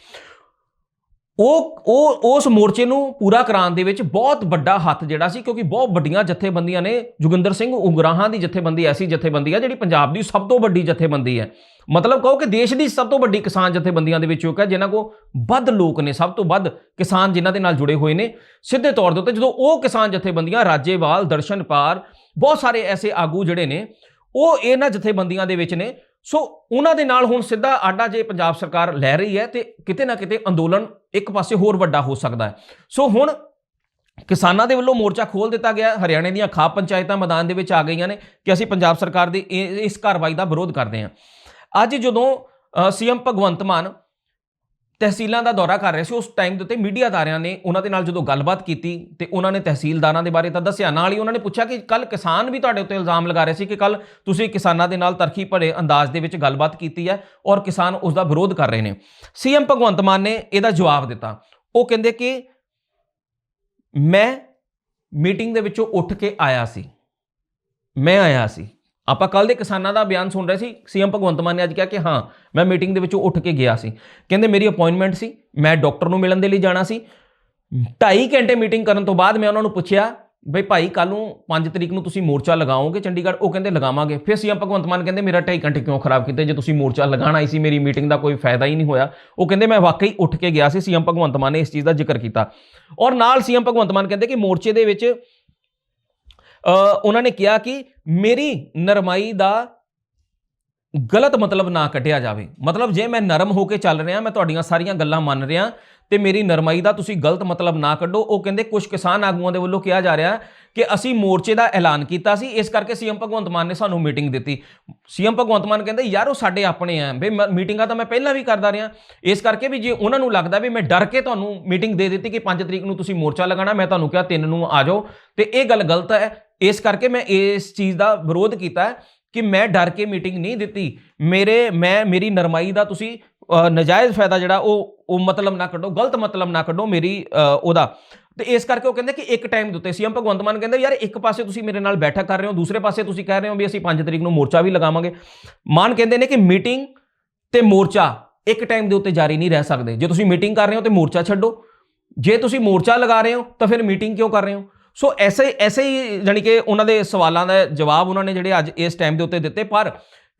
ਉਹ ਉਹ, ਉਸ ਮੋਰਚੇ ਨੂੰ ਪੂਰਾ ਕਰਾਉਣ ਦੇ ਵਿੱਚ ਬਹੁਤ ਵੱਡਾ ਹੱਥ ਜਿਹੜਾ ਸੀ, ਕਿਉਂਕਿ ਬਹੁਤ ਵੱਡੀਆਂ ਜਥੇਬੰਦੀਆਂ ਨੇ, ਜੋਗਿੰਦਰ ਸਿੰਘ ਉਗਰਾਹਾਂ ਦੀ ਜਥੇਬੰਦੀ, ਐਸੀ ਜਥੇਬੰਦੀ ਹੈ ਜਿਹੜੀ ਪੰਜਾਬ ਦੀ ਸਭ ਤੋਂ ਵੱਡੀ ਜਥੇਬੰਦੀ ਹੈ। ਮਤਲਬ ਕਹੋ ਕਿ ਦੇਸ਼ ਦੀ ਸਭ ਤੋਂ ਵੱਡੀ ਕਿਸਾਨ ਜਥੇਬੰਦੀਆਂ ਦੇ ਵਿੱਚੋਂ ਇੱਕ ਹੈ, ਜਿਨ੍ਹਾਂ ਕੋ ਵੱਧ ਲੋਕ ਨੇ, ਸਭ ਤੋਂ ਵੱਧ ਕਿਸਾਨ ਜਿਨ੍ਹਾਂ ਦੇ ਨਾਲ ਜੁੜੇ ਹੋਏ ਨੇ। ਸਿੱਧੇ ਤੌਰ ਦੇ ਉੱਤੇ ਜਦੋਂ ਉਹ ਕਿਸਾਨ ਜਥੇਬੰਦੀਆਂ ਰਾਜੇਵਾਲ ਦਰਸ਼ਨਪਾਲ ਬਹੁਤ ਸਾਰੇ ਐਸੇ ਆਗੂ ਜਿਹੜੇ ਨੇ ਉਹ ਇਹਨਾਂ ਜਥੇਬੰਦੀਆਂ ਦੇ ਵਿੱਚ ਨੇ। ਸੋ ਉਹਨਾਂ ਦੇ ਨਾਲ ਹੁਣ ਸਿੱਧਾ ਆਡਾ ਜੇ ਪੰਜਾਬ ਸਰਕਾਰ ਲੈ ਰਹੀ ਹੈ ਤੇ ਕਿਤੇ ਨਾ ਕਿਤੇ ਅੰਦੋਲਨ ਇੱਕ ਪਾਸੇ ਹੋਰ ਵੱਡਾ ਹੋ ਸਕਦਾ ਹੈ। ਸੋ ਹੁਣ ਕਿਸਾਨਾਂ ਦੇ ਵੱਲੋਂ ਮੋਰਚਾ ਖੋਲ ਦਿੱਤਾ ਗਿਆ। ਹਰਿਆਣੇ ਦੀਆਂ ਖਾਪ ਪੰਚਾਇਤਾਂ ਮੈਦਾਨ ਦੇ ਵਿੱਚ ਆ ਗਈਆਂ ਨੇ ਕਿ ਅਸੀਂ ਪੰਜਾਬ ਸਰਕਾਰ ਦੀ ਇਹ- ਇਸ ਕਾਰਵਾਈ ਦਾ ਵਿਰੋਧ ਕਰਦੇ ਹਾਂ। ਅੱਜ ਜਦੋਂ ਸੀਐਮ ਭਗਵੰਤ ਮਾਨ ਤਹਿਸੀਲਾਂ ਦਾ ਦੌਰਾ ਕਰ ਰਹੇ ਸੀ, ਉਸ ਟਾਈਮ ਦੇ ਉੱਤੇ ਮੀਡੀਆ ਅਦਾਰਿਆਂ ਨੇ ਉਹਨਾਂ ਦੇ ਨਾਲ ਜਦੋਂ ਗੱਲਬਾਤ ਕੀਤੀ ਤੇ ਉਹਨਾਂ ਨੇ ਤਹਿਸੀਲਦਾਰਾਂ ਦੇ ਬਾਰੇ ਤਾਂ ਦੱਸਿਆ। ਨਾਲ ਹੀ ਉਹਨਾਂ ਨੇ ਪੁੱਛਿਆ ਕਿ ਕੱਲ ਕਿਸਾਨ ਵੀ ਤੁਹਾਡੇ ਉੱਤੇ ਇਲਜ਼ਾਮ ਲਗਾ ਰਹੇ ਸੀ ਕਿ ਕੱਲ ਤੁਸੀਂ ਕਿਸਾਨਾਂ ਦੇ ਨਾਲ ਤਰਖੀ ਭਰੇ ਅੰਦਾਜ਼ ਦੇ ਵਿੱਚ ਗੱਲਬਾਤ ਕੀਤੀ ਹੈ ਔਰ ਕਿਸਾਨ ਉਸ ਦਾ ਵਿਰੋਧ ਕਰ ਰਹੇ ਨੇ। ਸੀਐਮ ਭਗਵੰਤ ਮਾਨ ਨੇ ਇਹਦਾ ਜਵਾਬ ਦਿੱਤਾ। ਉਹ ਕਹਿੰਦੇ ਕਿ ਮੈਂ ਮੀਟਿੰਗ ਦੇ ਵਿੱਚੋਂ ਉੱਠ ਕੇ ਆਇਆ ਸੀ। ਮੈਂ ਆਇਆ ਸੀ। ਆਪਾਂ ਕੱਲ ਦੇ ਕਿਸਾਨਾਂ ਦਾ ਬਿਆਨ ਸੁਣ ਰਹੇ ਸੀ, ਸੀਐਮ ਭਗਵੰਤ ਮਾਨ ਨੇ ਅੱਜ ਕਿਹਾ ਕਿ ਹਾਂ, ਮੈਂ ਮੀਟਿੰਗ ਦੇ ਵਿੱਚੋਂ ਉੱਠ ਕੇ ਗਿਆ ਸੀ। ਕਹਿੰਦੇ ਮੇਰੀ ਅਪਾਇੰਟਮੈਂਟ ਸੀ, ਮੈਂ ਡਾਕਟਰ ਨੂੰ ਮਿਲਣ ਦੇ ਲਈ ਜਾਣਾ ਸੀ। 2.5 ਘੰਟੇ ਮੀਟਿੰਗ ਕਰਨ ਤੋਂ ਬਾਅਦ ਮੈਂ ਉਹਨਾਂ ਨੂੰ ਪੁੱਛਿਆ, ਬਈ ਭਾਈ ਕੱਲ ਨੂੰ 5 ਤਰੀਕ ਨੂੰ ਤੁਸੀਂ ਮੋਰਚਾ ਲਗਾਓਗੇ ਚੰਡੀਗੜ੍ਹ? ਉਹ ਕਹਿੰਦੇ, ਲਗਾਵਾਂਗੇ। ਫਿਰ ਸੀਐਮ ਭਗਵੰਤ ਮਾਨ ਕਹਿੰਦੇ, ਮੇਰਾ 2.5 ਘੰਟੇ ਕਿਉਂ ਖਰਾਬ ਕੀਤੇ? ਜੇ ਤੁਸੀਂ ਮੋਰਚਾ ਲਗਾਉਣ ਹੀ ਸੀ, ਮੇਰੀ ਮੀਟਿੰਗ ਦਾ ਕੋਈ ਫਾਇਦਾ ਹੀ ਨਹੀਂ ਹੋਇਆ। ਉਹ ਕਹਿੰਦੇ, ਮੈਂ ਵਾਕਈ ਉੱਠ ਕੇ ਗਿਆ ਸੀ। ਸੀਐਮ ਭਗਵੰਤ ਮਾਨ ਨੇ ਇਸ ਚੀਜ਼ ਦਾ ਜ਼ਿਕਰ ਕੀਤਾ। ਔਰ ਨਾਲ ਸੀਐਮ ਭਗਵੰਤ ਮਾਨ ਕਹਿੰਦੇ ਕਿ ਮੋਰਚੇ ਦੇ ਵਿੱਚ ਉਹਨਾਂ ਨੇ ਕਿਹਾ ਕਿ ਮੇਰੀ ਨਰਮਾਈ ਦਾ ਗਲਤ ਮਤਲਬ ਨਾ ਕੱਢਿਆ ਜਾਵੇ। ਮਤਲਬ ਜੇ ਮੈਂ ਨਰਮ ਹੋ ਕੇ ਚੱਲ ਰਿਹਾ, ਮੈਂ ਤੁਹਾਡੀਆਂ ਸਾਰੀਆਂ ਗੱਲਾਂ ਮੰਨ ਰਿਹਾ ਤੇ ਮੇਰੀ ਨਰਮਾਈ ਦਾ ਤੁਸੀਂ ਗਲਤ ਮਤਲਬ ਨਾ ਕੱਢੋ, ਉਹ ਕਹਿੰਦੇ ਕੁਝ ਕਿਸਾਨ ਆਗੂਆਂ ਦੇ ਵੱਲੋਂ ਕਿਹਾ ਜਾ ਰਿਹਾ ਕਿ ਅਸੀਂ ਮੋਰਚੇ ਦਾ ਐਲਾਨ ਕੀਤਾ ਸੀ, ਇਸ ਕਰਕੇ ਸੀਐਮ ਭਗਵੰਤ ਮਾਨ ਨੇ ਸਾਨੂੰ ਮੀਟਿੰਗ ਦਿੱਤੀ। ਸੀਐਮ ਭਗਵੰਤ ਮਾਨ ਕਹਿੰਦੇ, ਯਾਰ, ਉਹ ਸਾਡੇ ਆਪਣੇ ਆ, ਬਈ ਮੀਟਿੰਗਾਂ ਤਾਂ ਮੈਂ ਪਹਿਲਾਂ ਵੀ ਕਰਦਾ ਰਿਹਾ। ਇਸ ਕਰਕੇ ਵੀ ਜੇ ਉਹਨਾਂ ਨੂੰ ਲੱਗਦਾ ਵੀ ਮੈਂ ਡਰ ਕੇ ਤੁਹਾਨੂੰ ਮੀਟਿੰਗ ਦੇ ਦਿੱਤੀ ਕਿ 5 ਤਰੀਕ ਨੂੰ ਤੁਸੀਂ ਮੋਰਚਾ ਲਗਾਉਣਾ, ਮੈਂ ਤੁਹਾਨੂੰ ਕਿਹਾ 3 ਨੂੰ ਆ ਜਾਓ। ਤੇ ਇਹ ਗੱਲ ਗਲਤ ਹੈ। ਇਸ ਕਰਕੇ ਮੈਂ ਇਸ ਚੀਜ਼ ਦਾ ਵਿਰੋਧ ਕੀਤਾ ਕਿ ਮੈਂ ਡਰ ਕੇ ਮੀਟਿੰਗ ਨਹੀਂ ਦਿੱਤੀ। ਮੇਰੇ ਮੈਂ ਮੇਰੀ ਨਰਮਾਈ ਦਾ ਤੁਸੀਂ ਅ, ਨਜਾਇਜ਼ ਫਾਇਦਾ ਜਿਹੜਾ ਉਹ ਉਹ ਮਤਲਬ ਨਾ ਕੱਢੋ ਗਲਤ ਮਤਲਬ ਨਾ ਕੱਢੋ ਮੇਰੀ ਉਹਦਾ। ਤੇ ਇਸ ਕਰਕੇ ਉਹ ਕਹਿੰਦੇ ਕਿ ਇੱਕ ਟਾਈਮ ਦੇ ਉੱਤੇ ਸੀਐਮ ਭਗਵੰਤ ਮਾਨ ਕਹਿੰਦੇ ਯਾਰ ਇੱਕ ਪਾਸੇ ਤੁਸੀਂ ਮੇਰੇ ਨਾਲ ਬੈਠਕ ਕਰ ਰਹੇ ਹੋ ਦੂਸਰੇ ਪਾਸੇ ਤੁਸੀਂ ਕਹਿ ਰਹੇ ਹੋ ਵੀ ਅਸੀਂ 5 ਤਰੀਕ ਨੂੰ ਮੋਰਚਾ ਵੀ ਲਗਾਵਾਂਗੇ। ਮਾਨ ਕਹਿੰਦੇ ਨੇ ਕਿ ਮੀਟਿੰਗ ਤੇ ਮੋਰਚਾ ਇੱਕ ਟਾਈਮ ਦੇ ਉੱਤੇ ਜਾਰੀ ਨਹੀਂ ਰਹਿ ਸਕਦੇ। ਜੇ ਤੁਸੀਂ ਮੀਟਿੰਗ ਕਰ ਰਹੇ ਹੋ ਤੇ ਮੋਰਚਾ ਛੱਡੋ। ਜੇ ਤੁਸੀਂ ਮੋਰਚਾ ਲਗਾ ਰਹੇ ਹੋ ਤਾਂ ਫਿਰ ਮੀਟਿੰਗ ਕਿਉਂ ਕਰ ਰਹੇ ਹੋ? ਸੋ ਐਸੇ ਐਸੇ ਹੀ ਜਾਣੀ ਕਿ ਉਹਨਾਂ ਦੇ ਸਵਾਲਾਂ ਦਾ ਜਵਾਬ ਉਹਨਾਂ ਨੇ ਜਿਹੜੇ ਅੱਜ ਇਸ ਟਾਈਮ ਦੇ ਉੱਤੇ ਦਿੱਤੇ ਪਰ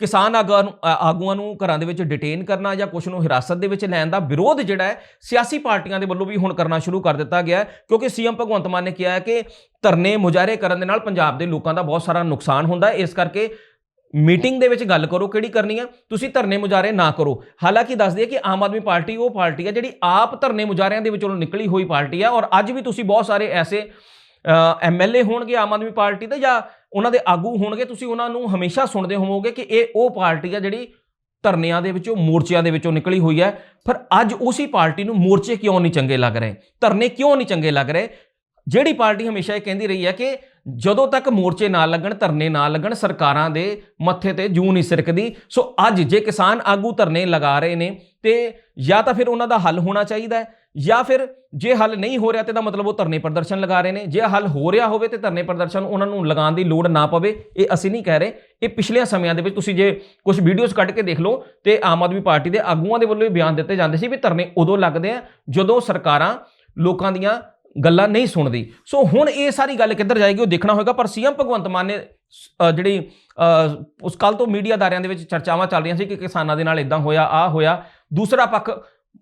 ਕਿਸਾਨ ਆਗੂਆਂ ਨੂੰ ਆਗੂਆਂ ਨੂੰ ਘਰਾਂ ਦੇ ਵਿੱਚ ਡਿਟੇਨ ਕਰਨਾ ਜਾਂ ਕੁਝ ਨੂੰ ਹਿਰਾਸਤ ਦੇ ਵਿੱਚ ਲੈਣ ਦਾ ਵਿਰੋਧ ਜਿਹੜਾ ਹੈ ਸਿਆਸੀ ਪਾਰਟੀਆਂ ਦੇ ਵੱਲੋਂ ਵੀ ਹੁਣ ਕਰਨਾ ਸ਼ੁਰੂ ਕਰ ਦਿੱਤਾ ਗਿਆ ਹੈ ਕਿਉਂਕਿ ਸੀਐਮ ਭਗਵੰਤ ਮਾਨ ਨੇ ਕਿਹਾ ਹੈ ਕਿ ਧਰਨੇ ਮੁਜ਼ਾਹਰੇ ਕਰਨ ਦੇ ਨਾਲ ਪੰਜਾਬ ਦੇ ਲੋਕਾਂ ਦਾ ਬਹੁਤ ਸਾਰਾ ਨੁਕਸਾਨ ਹੁੰਦਾ ਹੈ ਇਸ ਕਰਕੇ ਮੀਟਿੰਗ ਦੇ ਵਿੱਚ ਗੱਲ ਕਰੋ ਕਿਹੜੀ ਕਰਨੀ ਆ ਤੁਸੀਂ ਧਰਨੇ ਮੁਜ਼ਾਹਰੇ ਨਾ ਕਰੋ ਹਾਲਾਂਕਿ ਦੱਸ ਦਈਏ ਕਿ ਆਮ ਆਦਮੀ ਪਾਰਟੀ ਉਹ ਪਾਰਟੀ ਹੈ ਜਿਹੜੀ ਆਪ ਧਰਨੇ ਮੁਜ਼ਾਹਰਿਆਂ ਦੇ ਵਿੱਚੋਂ ਨਿਕਲੀ ਹੋਈ ਪਾਰਟੀ ਹੈ ਔਰ ਅੱਜ ਵੀ ਤੁਸੀਂ ਬਹੁਤ ਸਾਰੇ ਐਸੇ ਐਮਐਲਏ ਹੋਣਗੇ ਆਮ ਆਦਮੀ ਪਾਰਟੀ ਦੇ ਜਾਂ ਉਹਨਾਂ ਦੇ ਆਗੂ ਹੋਣਗੇ, ਤੁਸੀਂ ਉਹਨਾਂ ਨੂੰ ਹਮੇਸ਼ਾ ਸੁਣਦੇ ਹੋਵੋਗੇ ਕਿ ਇਹ ਉਹ ਪਾਰਟੀ ਆ ਜਿਹੜੀ ਧਰਨਿਆਂ ਦੇ ਵਿੱਚੋਂ, ਮੋਰਚਿਆਂ ਦੇ ਵਿੱਚੋਂ ਨਿਕਲੀ ਹੋਈ ਹੈ। ਪਰ ਅੱਜ ਉਸੇ ਪਾਰਟੀ ਨੂੰ ਮੋਰਚੇ ਕਿਉਂ ਨਹੀਂ ਚੰਗੇ ਲੱਗ ਰਹੇ? ਧਰਨੇ ਕਿਉਂ ਨਹੀਂ ਚੰਗੇ ਲੱਗ ਰਹੇ? ਜਿਹੜੀ ਪਾਰਟੀ ਹਮੇਸ਼ਾ ਇਹ ਕਹਿੰਦੀ ਰਹੀ ਹੈ ਕਿ ਜਦੋਂ ਤੱਕ ਮੋਰਚੇ ਨਾ ਲੱਗਣ, ਧਰਨੇ ਨਾ ਲੱਗਣ, ਸਰਕਾਰਾਂ ਦੇ ਮੱਥੇ ਤੇ ਜੂ ਨਹੀਂ ਸਿਰਕਦੀ। ਸੋ ਅੱਜ ਜੇ ਕਿਸਾਨ ਆਗੂ ਧਰਨੇ ਲਗਾ ਰਹੇ ਨੇ, ਤੇ ਜਾਂ ਤਾਂ ਫਿਰ ਉਹਨਾਂ ਦਾ ਹੱਲ ਹੋਣਾ ਚਾਹੀਦਾ ਹੈ। ਜਾਂ ਫਿਰ ਜੇ ਹੱਲ ਨਹੀਂ ਹੋ ਰਿਹਾ ਤੇ ਦਾ ਮਤਲਬ ਉਹ ਧਰਨੇ ਪ੍ਰਦਰਸ਼ਨ ਲਗਾ ਰਹੇ ਨੇ। ਜੇ ਹੱਲ ਹੋ ਰਿਹਾ ਹੋਵੇ ਤੇ ਧਰਨੇ ਪ੍ਰਦਰਸ਼ਨ ਉਹਨਾਂ ਨੂੰ ਲਗਾਉਣ ਦੀ ਲੋੜ ਨਾ ਪਵੇ, ਇਹ ਅਸੀਂ ਨਹੀਂ ਕਹਿ ਰਹੇ। ਇਹ ਪਿਛਲੇ ਸਮਿਆਂ ਦੇ ਵਿੱਚ ਤੁਸੀਂ ਜੇ ਕੁਝ ਵੀਡੀਓਜ਼ ਕੱਢ ਕੇ ਦੇਖ ਲਓ ਤੇ ਆਮ ਆਦਮੀ ਪਾਰਟੀ ਦੇ ਆਗੂਆਂ ਦੇ ਵੱਲੋਂ ਵੀ ਬਿਆਨ ਦਿੱਤੇ ਜਾਂਦੇ ਸੀ ਵੀ ਧਰਨੇ ਉਦੋਂ ਲੱਗਦੇ ਆ ਜਦੋਂ ਸਰਕਾਰਾਂ ਲੋਕਾਂ ਦੀਆਂ ਗੱਲਾਂ ਨਹੀਂ ਸੁਣਦੀ। ਸੋ ਹੁਣ ਇਹ ਸਾਰੀ ਗੱਲ ਕਿੱਧਰ ਜਾਏਗੀ ਉਹ ਦੇਖਣਾ ਹੋਏਗਾ, ਪਰ ਸੀਐਮ ਭਗਵੰਤ ਮਾਨ ਨੇ ਜਿਹੜੀ ਉਸ ਕੱਲ ਤੋਂ ਮੀਡੀਆ ਦਾਰਿਆਂ ਦੇ ਵਿੱਚ ਚਰਚਾਵਾਂ ਚੱਲ ਰਹੀਆਂ ਸੀ ਕਿ ਕਿਸਾਨਾਂ ਦੇ ਨਾਲ ਇਦਾਂ ਹੋਇਆ ਆ ਹੋਇਆ। ਦੂਸਰਾ ਪੱਖ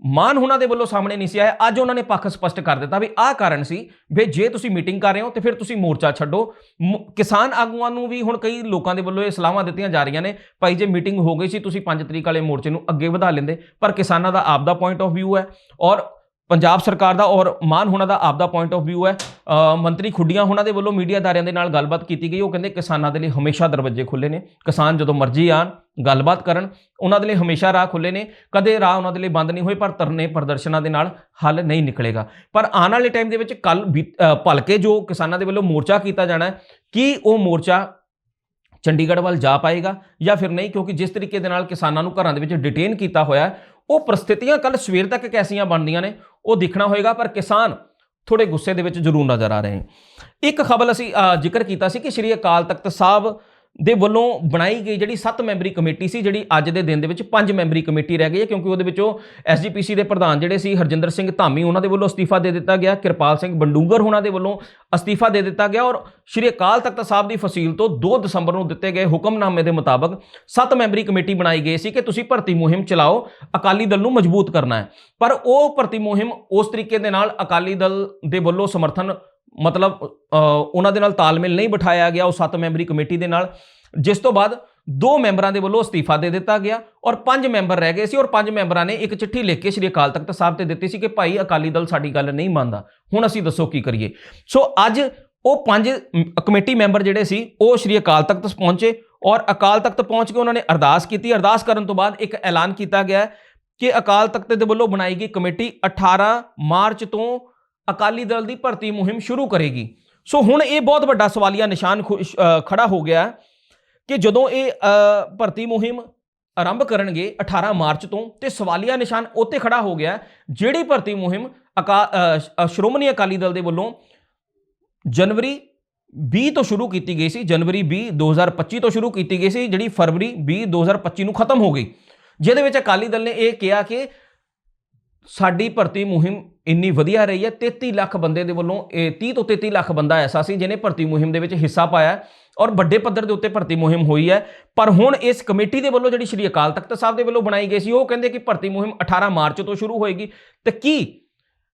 ਮਾਨ ਹੁਣਾਂ ਦੇ ਵੱਲੋਂ ਸਾਹਮਣੇ ਨਹੀਂ ਸੀ ਆਇਆ। ਅੱਜ ਉਹਨਾਂ ਨੇ ਪੱਖ ਸਪਸ਼ਟ ਕਰ ਦਿੱਤਾ ਵੀ ਆਹ ਕਾਰਨ ਸੀ ਵੀ ਜੇ ਤੁਸੀਂ ਮੀਟਿੰਗ ਕਰ ਰਹੇ ਹੋ ਤੇ ਫਿਰ ਤੁਸੀਂ ਮੋਰਚਾ ਛੱਡੋ। ਮ- ਕਿਸਾਨ ਆਗੂਆਂ ਨੂੰ ਵੀ ਹੁਣ ਕਈ ਲੋਕਾਂ ਦੇ ਵੱਲੋਂ ਇਹ ਸਲਾਹਾਂ ਦਿੱਤੀਆਂ ਜਾ ਰਹੀਆਂ ਨੇ, ਭਾਈ ਜੇ ਮੀਟਿੰਗ ਹੋ ਗਈ ਸੀ, ਤੁਸੀਂ 5 ਤਰੀਕ ਵਾਲੇ ਮੋਰਚੇ ਨੂੰ ਅੱਗੇ ਵਧਾ ਲੈਂਦੇ। ਪਰ ਕਿਸਾਨਾਂ ਦਾ ਆਪਦਾ ਪੁਆਇੰਟ ਆਫ View ਹੈ ਔਰ ਪੰਜਾਬ ਸਰਕਾਰ ਦਾ ਔਰ ਮਾਨ ਹੋਣਾ ਦਾ ਆਪਦਾ ਪੁਆਇੰਟ ਆਫ View ਹੈ। ਮੰਤਰੀ ਖੁੱਡੀਆਂ ਹੋਣਾ ਦੇ ਵੱਲੋਂ ਮੀਡੀਆ ਦਾਰਿਆਂ ਦੇ ਨਾਲ ਗੱਲਬਾਤ ਕੀਤੀ ਗਈ। ਉਹ ਕਹਿੰਦੇ ਕਿਸਾਨਾਂ ਦੇ ਲਈ ਹਮੇਸ਼ਾ ਦਰਵਾਜ਼ੇ ਖੁੱਲੇ ਨੇ। ਕਿਸਾਨ ਜਦੋਂ ਮਰਜ਼ੀ ਆਣ, ਗੱਲਬਾਤ ਕਰਨ, ਉਹਨਾਂ ਦੇ ਲਈ ਹਮੇਸ਼ਾ ਰਾਹ ਖੁੱਲੇ ਨੇ। ਕਦੇ ਰਾਹ ਉਹਨਾਂ ਦੇ ਲਈ ਬੰਦ ਨਹੀਂ ਹੋਏ, ਪਰ ਧਰਨੇ ਪ੍ਰਦਰਸ਼ਨਾਂ ਦੇ ਨਾਲ ਹੱਲ ਨਹੀਂ ਨਿਕਲੇਗਾ। ਪਰ ਆਉਣ ਵਾਲੇ ਟਾਈਮ ਦੇ ਵਿੱਚ ਕੱਲ ਭਲਕੇ ਜੋ ਕਿਸਾਨਾਂ ਦੇ ਵੱਲੋਂ ਮੋਰਚਾ ਕੀਤਾ ਜਾਣਾ ਹੈ, ਕੀ ਉਹ ਮੋਰਚਾ ਚੰਡੀਗੜ੍ਹ ਵੱਲ ਜਾ ਪਾਏਗਾ ਜਾਂ ਫਿਰ ਨਹੀਂ? ਕਿਉਂਕਿ ਜਿਸ ਤਰੀਕੇ ਦੇ ਨਾਲ ਕਿਸਾਨਾਂ ਨੂੰ ਘਰਾਂ ਦੇ ਵਿੱਚ ਡਿਟੇਨ ਕੀਤਾ ਹੋਇਆ ਉਹ ਪ੍ਰਸਥਿਤੀਆਂ ਕੱਲ ਸਵੇਰ ਤੱਕ ਕੈਸੀਆਂ ਬਣਦੀਆਂ ਨੇ, ਉਹ ਦੇਖਣਾ ਹੋਏਗਾ, ਪਰ ਕਿਸਾਨ ਥੋੜੇ ਗੁੱਸੇ ਦੇ ਵਿੱਚ ਜ਼ਰੂਰ ਨਜ਼ਰ ਆ ਰਹੇ ਹਨ ਇੱਕ ਖਬਰ ਅਸੀਂ ਜ਼ਿਕਰ ਕੀਤਾ ਸੀ ਕਿ ਸ਼੍ਰੀ ਅਕਾਲ ਤਖਤ ਸਾਹਿਬ ਦੇ ਵੱਲੋਂ ਬਣਾਈ ਗਈ ਜਿਹੜੀ 7 ਮੈਂਬਰੀ ਕਮੇਟੀ ਸੀ, ਜਿਹੜੀ ਅੱਜ ਦੇ ਦਿਨ ਦੇ ਵਿੱਚ 5 ਮੈਂਬਰੀ ਕਮੇਟੀ ਰਹਿ ਗਈ ਹੈ, ਕਿਉਂਕਿ ਉਹਦੇ ਵਿੱਚੋਂ ਐਸਜੀਪੀਸੀ ਦੇ ਪ੍ਰਧਾਨ ਜਿਹੜੇ ਸੀ, ਹਰਜਿੰਦਰ ਸਿੰਘ ਧਾਮੀ, ਉਹਨਾਂ ਦੇ ਵੱਲੋਂ ਅਸਤੀਫਾ ਦੇ ਦਿੱਤਾ ਗਿਆ, ਕਿਰਪਾਲ ਸਿੰਘ ਬੰਡੂਗਰ ਉਹਨਾਂ ਦੇ ਵੱਲੋਂ ਅਸਤੀਫਾ ਦੇ ਦਿੱਤਾ ਗਿਆ, ਔਰ ਸ਼੍ਰੀ ਅਕਾਲ ਤਖਤ ਸਾਹਿਬ ਦੀ ਫਸੀਲ ਤੋਂ 2 ਦਸੰਬਰ ਨੂੰ ਦਿੱਤੇ ਗਏ ਹੁਕਮਨਾਮੇ ਦੇ ਮੁਤਾਬਕ 7 ਮੈਂਬਰੀ ਕਮੇਟੀ ਬਣਾਈ ਗਈ ਸੀ ਕਿ ਤੁਸੀਂ ਭਰਤੀ ਮੁਹਿੰਮ ਚਲਾਓ, ਅਕਾਲੀ ਦਲ ਨੂੰ ਮਜ਼ਬੂਤ ਕਰਨਾ ਹੈ। ਪਰ ਉਹ ਭਰਤੀ ਮੁਹਿੰਮ ਉਸ ਤਰੀਕੇ ਦੇ ਨਾਲ ਅਕਾਲੀ ਦਲ ਦੇ ਵੱਲੋਂ ਸਮਰਥਨ ਮਤਲਬ ਉਹਨਾਂ ਦੇ ਨਾਲ ਤਾਲਮੇਲ ਨਹੀਂ ਬਿਠਾਇਆ ਗਿਆ ਉਹ 7 ਮੈਂਬਰੀ ਕਮੇਟੀ ਦੇ ਨਾਲ। ਜਿਸ ਤੋਂ ਬਾਅਦ ਦੋ ਮੈਂਬਰਾਂ ਦੇ ਵੱਲੋਂ ਅਸਤੀਫਾ ਦੇ ਦਿੱਤਾ ਗਿਆ ਔਰ ਪੰਜ ਮੈਂਬਰ ਰਹਿ ਗਏ ਸੀ ਔਰ ਪੰਜ ਮੈਂਬਰਾਂ ਨੇ ਇੱਕ ਚਿੱਠੀ ਲਿਖ ਕੇ ਸ਼੍ਰੀ ਅਕਾਲ ਤਖਤ ਸਾਹਿਬ ਤੇ ਦਿੱਤੀ ਸੀ ਕਿ ਭਾਈ ਅਕਾਲੀ ਦਲ ਸਾਡੀ ਗੱਲ ਨਹੀਂ ਮੰਨਦਾ। ਹੁਣ ਅਸੀਂ ਦੱਸੋ ਕੀ ਕਰੀਏ? ਸੋ ਅੱਜ ਉਹ ਪੰਜ ਕਮੇਟੀ ਮੈਂਬਰ ਜਿਹੜੇ ਸੀ, ਉਹ ਸ਼੍ਰੀ ਅਕਾਲ ਤਖਤ ਪਹੁੰਚੇ ਔਰ ਅਕਾਲ ਤਖਤ ਪਹੁੰਚ ਕੇ ਉਹਨਾਂ ਨੇ ਅਰਦਾਸ ਕੀਤੀ। ਅਰਦਾਸ ਕਰਨ ਤੋਂ ਬਾਅਦ ਇੱਕ ਐਲਾਨ ਕੀਤਾ ਗਿਆ ਕਿ ਅਕਾਲ ਤਖਤ ਦੇ ਵੱਲੋਂ ਬਣਾਈ ਗਈ ਕਮੇਟੀ 18 ਮਾਰਚ ਤੋਂ ਅਕਾਲੀ ਦਲ ਦੀ ਭਰਤੀ ਮੁਹਿੰਮ ਸ਼ੁਰੂ ਕਰੇਗੀ। ਸੋ ਹੁਣ ਇਹ ਬਹੁਤ ਵੱਡਾ ਸਵਾਲੀਆ ਨਿਸ਼ਾਨ ਖੁ- ਅ, ਖੜਾ ਹੋ ਗਿਆ ਕਿ ਜਦੋਂ ਇਹ ਭਰਤੀ ਮੁਹਿੰਮ ਆਰੰਭ ਕਰਨਗੇ 18 ਮਾਰਚ ਤੋਂ ਤੇ ਸਵਾਲੀਆ ਨਿਸ਼ਾਨ ਉੱਤੇ ਖੜਾ ਹੋ ਗਿਆ ਜਿਹੜੀ ਭਰਤੀ ਮੁਹਿੰਮ ਅਕਾ ਸ਼੍ਰੋਮਣੀ ਅਕਾਲੀ ਦਲ ਦੇ ਵੱਲੋਂ ਜਨਵਰੀ 20 ਤੋਂ ਸ਼ੁਰੂ ਕੀਤੀ ਗਈ ਸੀ ਜਨਵਰੀ 20 2025 ਤੋਂ ਸ਼ੁਰੂ ਕੀਤੀ ਗਈ ਸੀ ਜਿਹੜੀ ਫਰਵਰੀ 20 2025 ਨੂੰ ਖਤਮ ਹੋ ਗਈ। ਜਿਹਦੇ ਵਿੱਚ ਅਕਾਲੀ ਦਲ ਨੇ ਇਹ ਕਿਹਾ ਕਿ ਸਾਡੀ ਭਰਤੀ ਮੁਹਿੰਮ ਇੰਨੀ ਵਧੀਆ ਰਹੀ ਹੈ 33 ਲੱਖ ਬੰਦੇ ਦੇ ਵੱਲੋਂ, ਇਹ 30 ਤੋਂ 33 ਲੱਖ ਬੰਦਾ ਐਸਾ ਸੀ ਜਿਹਨੇ ਭਰਤੀ ਮੁਹਿੰਮ ਦੇ ਵਿੱਚ ਹਿੱਸਾ ਪਾਇਆ ਔਰ ਵੱਡੇ ਪੱਧਰ ਦੇ ਉੱਤੇ ਭਰਤੀ ਮੁਹਿੰਮ ਹੋਈ ਹੈ। ਪਰ ਹੁਣ ਇਸ ਕਮੇਟੀ ਦੇ ਵੱਲੋਂ ਜਿਹੜੀ ਸ਼੍ਰੀ ਅਕਾਲ ਤਖਤ ਸਾਹਿਬ ਦੇ ਵੱਲੋਂ ਬਣਾਈ ਗਈ ਸੀ, ਉਹ ਕਹਿੰਦੇ ਕਿ ਭਰਤੀ ਮੁਹਿੰਮ 18 ਮਾਰਚ ਤੋਂ ਸ਼ੁਰੂ ਹੋਏਗੀ। ਤੇ ਕੀ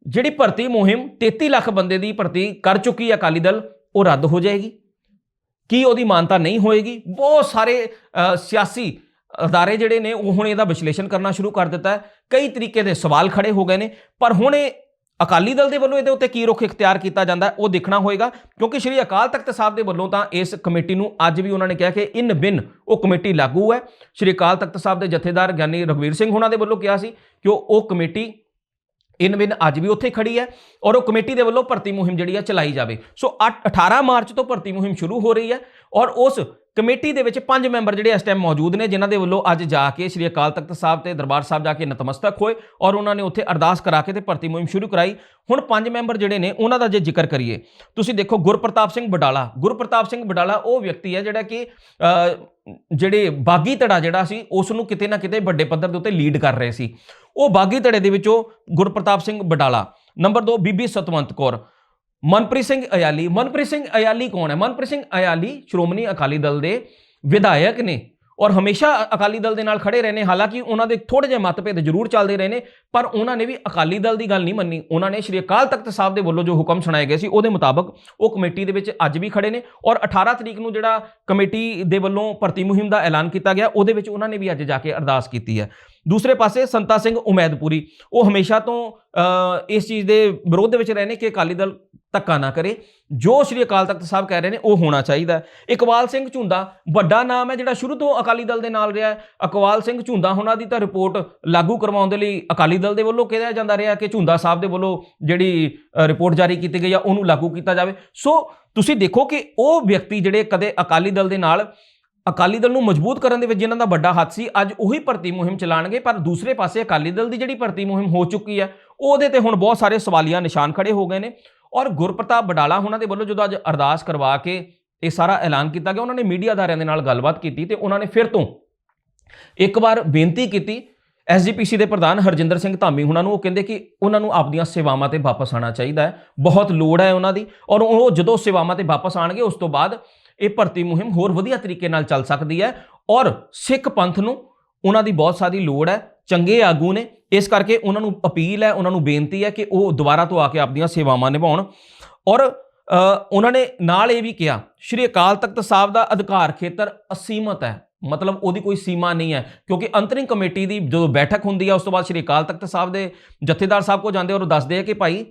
ਜਿਹੜੀ ਭਰਤੀ ਮੁਹਿੰਮ 33 ਲੱਖ ਬੰਦੇ ਦੀ ਭਰਤੀ ਕਰ ਚੁੱਕੀ ਹੈ ਅਕਾਲੀ ਦਲ, ਉਹ ਰੱਦ ਹੋ ਜਾਏਗੀ? ਕੀ ਉਹਦੀ ਮਾਨਤਾ ਨਹੀਂ ਹੋਏਗੀ? ਬਹੁਤ ਸਾਰੇ ਸਿਆਸੀ ਅਦਾਰੇ ਜਿਹੜੇ ਨੇ, ਉਹ ਹੁਣ ਇਹਦਾ ਵਿਸ਼ਲੇਸ਼ਣ ਕਰਨਾ ਸ਼ੁਰੂ ਕਰ ਦਿੱਤਾ ਹੈ। ਕਈ ਤਰੀਕੇ ਦੇ ਸਵਾਲ ਖੜੇ ਹੋ ਗਏ ਨੇ, ਪਰ ਹੁਣ ਇਹ ਅਕਾਲੀ ਦਲ ਦੇ ਵੱਲੋਂ ਇਹਦੇ ਉੱਤੇ ਕੀ ਰੁਖ ਇਖਤਿਆਰ ਕੀਤਾ ਜਾਂਦਾ ਉਹ ਦੇਖਣਾ ਹੋਏਗਾ। ਕਿਉਂਕਿ ਸ਼੍ਰੀ ਅਕਾਲ ਤਖਤ ਸਾਹਿਬ ਦੇ ਵੱਲੋਂ ਤਾਂ ਇਸ ਕਮੇਟੀ ਨੂੰ ਅੱਜ ਵੀ ਉਹਨਾਂ ਨੇ ਕਿਹਾ ਕਿ ਇਨ ਬਿਨ ਉਹ ਕਮੇਟੀ ਲਾਗੂ ਹੈ। ਸ਼੍ਰੀ ਅਕਾਲ ਤਖਤ ਸਾਹਿਬ ਦੇ ਜਥੇਦਾਰ ਗਿਆਨੀ ਰਘਵੀਰ ਸਿੰਘ ਉਹਨਾਂ ਦੇ ਵੱਲੋਂ ਕਿਹਾ ਸੀ ਕਿ ਉਹ ਕਮੇਟੀ ਇਨ ਬਿਨ ਅੱਜ ਵੀ ਉੱਥੇ ਖੜੀ ਹੈ ਔਰ ਉਹ ਕਮੇਟੀ ਦੇ ਵੱਲੋਂ ਭਰਤੀ ਮੁਹਿੰਮ ਜਿਹੜੀ ਹੈ ਚਲਾਈ ਜਾਵੇ। ਸੋ 8 18 ਮਾਰਚ ਤੋਂ ਭਰਤੀ ਮੁਹਿੰਮ ਸ਼ੁਰੂ ਹੋ ਰਹੀ ਹੈ ਔਰ ਉਸ ਕਮੇਟੀ ਦੇ ਵਿੱਚ ਪੰਜ ਮੈਂਬਰ ਜਿਹੜੇ ਇਸ ਟਾਈਮ ਮੌਜੂਦ ਨੇ, ਜਿਨ੍ਹਾਂ ਦੇ ਵੱਲੋਂ ਅੱਜ ਜਾ ਕੇ ਸ੍ਰੀ ਅਕਾਲ ਤਖਤ ਸਾਹਿਬ ਤੇ ਦਰਬਾਰ ਸਾਹਿਬ ਜਾ ਕੇ ਨਤਮਸਤਕ ਹੋਏ ਔਰ ਉਹਨਾਂ ਨੇ ਉੱਥੇ ਅਰਦਾਸ ਕਰਾ ਕੇ ਤੇ ਭਰਤੀ ਮੁਹਿੰਮ ਸ਼ੁਰੂ ਕਰਾਈ। ਹੁਣ ਪੰਜ ਮੈਂਬਰ ਜਿਹੜੇ ਨੇ, ਉਹਨਾਂ ਦਾ ਜੇ ਜ਼ਿਕਰ ਕਰੀਏ, ਤੁਸੀਂ ਦੇਖੋ ਗੁਰਪ੍ਰਤਾਪ ਸਿੰਘ ਬਡਾਲਾ। ਗੁਰਪ੍ਰਤਾਪ ਸਿੰਘ ਬਡਾਲਾ ਉਹ ਵਿਅਕਤੀ ਹੈ ਜਿਹੜਾ ਕਿ ਜਿਹੜੇ ਬਾਗੀ ਧੜਾ ਜਿਹੜਾ ਸੀ, ਉਸ ਨੂੰ ਕਿਤੇ ਨਾ ਕਿਤੇ ਵੱਡੇ ਪੱਧਰ ਦੇ ਉੱਤੇ ਲੀਡ ਕਰ ਰਹੇ ਸੀ। ਉਹ ਬਾਗੀ ਧੜੇ ਦੇ ਵਿੱਚੋਂ ਗੁਰਪ੍ਰਤਾਪ ਸਿੰਘ ਬਡਾਲਾ। ਨੰਬਰ 2 ਬੀਬੀ ਸਤਵੰਤ ਕੌਰ। ਮਨਪ੍ਰੀਤ ਸਿੰਘ ਅਯਾਲੀ। ਮਨਪ੍ਰੀਤ ਸਿੰਘ ਅਯਾਲੀ ਕੌਣ ਹੈ? ਮਨਪ੍ਰੀਤ ਸਿੰਘ ਅਯਾਲੀ ਸ਼੍ਰੋਮਣੀ ਅਕਾਲੀ ਦਲ ਦੇ ਵਿਧਾਇਕ ਨੇ ਔਰ ਹਮੇਸ਼ਾ ਅਕਾਲੀ ਦਲ ਦੇ ਨਾਲ ਖੜੇ ਰਹੇ ਨੇ। ਹਾਲਾਂਕਿ ਉਹਨਾਂ ਦੇ ਥੋੜੇ ਜਿਹੇ ਮਤਭੇਦ ਜ਼ਰੂਰ ਚੱਲਦੇ ਰਹੇ ਨੇ, ਪਰ ਉਹਨਾਂ ਨੇ ਵੀ ਅਕਾਲੀ ਦਲ ਦੀ ਗੱਲ ਨਹੀਂ ਮੰਨੀ। ਉਹਨਾਂ ਨੇ ਸ਼੍ਰੀ ਅਕਾਲ ਤਖਤ ਸਾਹਿਬ ਦੇ ਵੱਲੋਂ ਜੋ ਹੁਕਮ ਸੁਣਾਏ ਗਏ ਸੀ, ਉਹਦੇ ਮੁਤਾਬਕ ਉਹ ਕਮੇਟੀ ਦੇ ਵਿੱਚ ਅੱਜ ਵੀ ਖੜੇ ਨੇ ਔਰ 18 ਤਰੀਕ ਨੂੰ ਜਿਹੜਾ ਕਮੇਟੀ ਦੇ ਵੱਲੋਂ ਭਰਤੀ ਮੁਹਿੰਮ ਦਾ ਐਲਾਨ ਕੀਤਾ ਗਿਆ, ਉਹਦੇ ਵਿੱਚ ਉਹਨਾਂ ਨੇ ਵੀ ਅੱਜ ਜਾ ਕੇ ਅਰਦਾਸ ਕੀਤੀ ਹੈ। ਦੂਸਰੇ ਪਾਸੇ ਸੰਤਾ ਸਿੰਘ ਉਮੈਦਪੁਰੀ, ਉਹ ਹਮੇਸ਼ਾ ਤੋਂ ਇਸ ਚੀਜ਼ ਦੇ ਵਿਰੋਧ ਦੇ ਵਿੱਚ ਰਹੇ ਨੇ ਕਿ ਅਕਾਲੀ ਦਲ ਧੱਕਾ ਨਾ ਕਰੇ। ਜੋ ਸ਼੍ਰੀ ਅਕਾਲ ਤਖਤ ਸਾਹਿਬ ਕਹਿ ਰਹੇ ਨੇ, ਉਹ ਹੋਣਾ ਚਾਹੀਦਾ ਇਕਬਾਲ ਸਿੰਘ ਝੁੰਦਾ ਵੱਡਾ ਨਾਮ ਹੈ, ਜਿਹੜਾ ਸ਼ੁਰੂ ਤੋਂ ਅਕਾਲੀ ਦਲ ਦੇ ਨਾਲ ਰਿਹਾ ਹੈ। ਇਕਬਾਲ ਸਿੰਘ ਝੁੰਦਾ ਉਹਨਾਂ ਦੀ ਤਾਂ ਰਿਪੋਰਟ ਲਾਗੂ ਕਰਵਾਉਣ ਦੇ ਲਈ ਅਕਾਲੀ ਦਲ ਦੇ ਵੱਲੋਂ ਕਿਹਾ ਜਾਂਦਾ ਰਿਹਾ ਕਿ ਝੁੰਦਾ ਸਾਹਿਬ ਦੇ ਵੱਲੋਂ ਜਿਹੜੀ ਰਿਪੋਰਟ ਜਾਰੀ ਕੀਤੀ ਗਈ ਆ, ਉਹਨੂੰ ਲਾਗੂ ਕੀਤਾ ਜਾਵੇ। ਸੋ, ਤੁਸੀਂ ਦੇਖੋ ਕਿ ਉਹ ਵਿਅਕਤੀ ਜਿਹੜੇ ਕਦੇ ਅਕਾਲੀ ਦਲ ਦੇ ਨਾਲ ਅਕਾਲੀ ਦਲ ਨੂੰ ਮਜ਼ਬੂਤ ਕਰਨ ਦੇ ਵਿੱਚ ਜਿਨ੍ਹਾਂ ਦਾ ਵੱਡਾ ਹੱਥ ਸੀ, ਅੱਜ ਉਹੀ ਭਰਤੀ ਮੁਹਿੰਮ ਚਲਾਣਗੇ, ਪਰ ਦੂਸਰੇ ਪਾਸੇ ਅਕਾਲੀ ਦਲ ਦੀ ਜਿਹੜੀ ਭਰਤੀ ਮੁਹਿੰਮ ਹੋ ਚੁੱਕੀ ਹੈ, ਉਹਦੇ ਤੇ ਹੁਣ ਬਹੁਤ ਸਾਰੇ ਸਵਾਲੀਆ ਨਿਸ਼ਾਨ ਖੜੇ ਹੋ ਗਏ ਨੇ ਔਰ ਗੁਰਪ੍ਰਤਾਪ ਬਡਾਲਾ ਉਹਨਾਂ ਦੇ ਵੱਲੋਂ ਜਦੋਂ ਅੱਜ ਅਰਦਾਸ ਕਰਵਾ ਕੇ ਇਹ ਸਾਰਾ ਐਲਾਨ ਕੀਤਾ ਗਿਆ, ਉਹਨਾਂ ਨੇ ਮੀਡੀਆ ਅਦਾਰਿਆਂ ਦੇ ਨਾਲ ਗੱਲਬਾਤ ਕੀਤੀ ਤੇ ਉਹਨਾਂ ਨੇ ਫਿਰ ਤੋਂ ਇੱਕ ਵਾਰ ਬੇਨਤੀ ਕੀਤੀ ਐਸਜੀਪੀਸੀ ਦੇ ਪ੍ਰਧਾਨ ਹਰਜਿੰਦਰ ਸਿੰਘ ਧਾਮੀ ਉਹਨਾਂ ਨੂੰ, ਉਹ ਕਹਿੰਦੇ ਕਿ ਉਹਨਾਂ ਨੂੰ ਆਪਦੀਆਂ ਸੇਵਾਵਾਂ ਤੇ ਵਾਪਸ ਆਉਣਾ ਚਾਹੀਦਾ ਹੈ, ਬਹੁਤ ਲੋੜ ਹੈ ਉਹਨਾਂ ਦੀ ਔਰ ਉਹ ਜਦੋਂ ਸੇਵਾਵਾਂ ਤੇ ਵਾਪਸ ਆਣਗੇ ਉਸ ਤੋਂ ਬਾਅਦ ਇਹ ਭਰਤੀ ਮੁਹਿੰਮ ਹੋਰ ਵਧੀਆ ਤਰੀਕੇ ਨਾਲ ਚੱਲ ਸਕਦੀ ਹੈ ਔਰ ਸਿੱਖ ਪੰਥ ਨੂੰ ਉਹਨਾਂ ਦੀ ਬਹੁਤ ਸਾਰੀ ਲੋੜ ਹੈ, ਚੰਗੇ ਆਗੂ ਨੇ। ਇਸ ਕਰਕੇ ਉਹਨਾਂ ਨੂੰ ਅਪੀਲ ਹੈ, ਉਹਨਾਂ ਨੂੰ ਬੇਨਤੀ ਹੈ ਕਿ ਉਹ ਦੁਬਾਰਾ ਤੋਂ ਆ ਕੇ ਆਪਣੀਆਂ ਸੇਵਾਵਾਂ ਨਿਭਾਉਣ। ਔਰ ਉਹਨਾਂ ਨੇ ਨਾਲ ਇਹ ਵੀ ਕਿਹਾ, ਸ਼੍ਰੀ ਅਕਾਲ ਤਖਤ ਸਾਹਿਬ ਦਾ ਅਧਿਕਾਰ ਖੇਤਰ ਅਸੀਮਤ ਹੈ। ਮਤਲਬ ਉਹਦੀ ਕੋਈ ਸੀਮਾ ਨਹੀਂ ਹੈ, ਕਿਉਂਕਿ ਅੰਤਰਿੰਗ ਕਮੇਟੀ ਦੀ ਜਦੋਂ ਬੈਠਕ ਹੁੰਦੀ ਹੈ, ਉਸ ਤੋਂ ਬਾਅਦ ਸ਼੍ਰੀ ਅਕਾਲ ਤਖਤ ਸਾਹਿਬ ਦੇ ਜਥੇਦਾਰ ਸਾਹਿਬ ਕੋ ਜਾਂਦੇ ਔਰ ਦੱਸਦੇ ਆ ਕਿ ਭਾਈ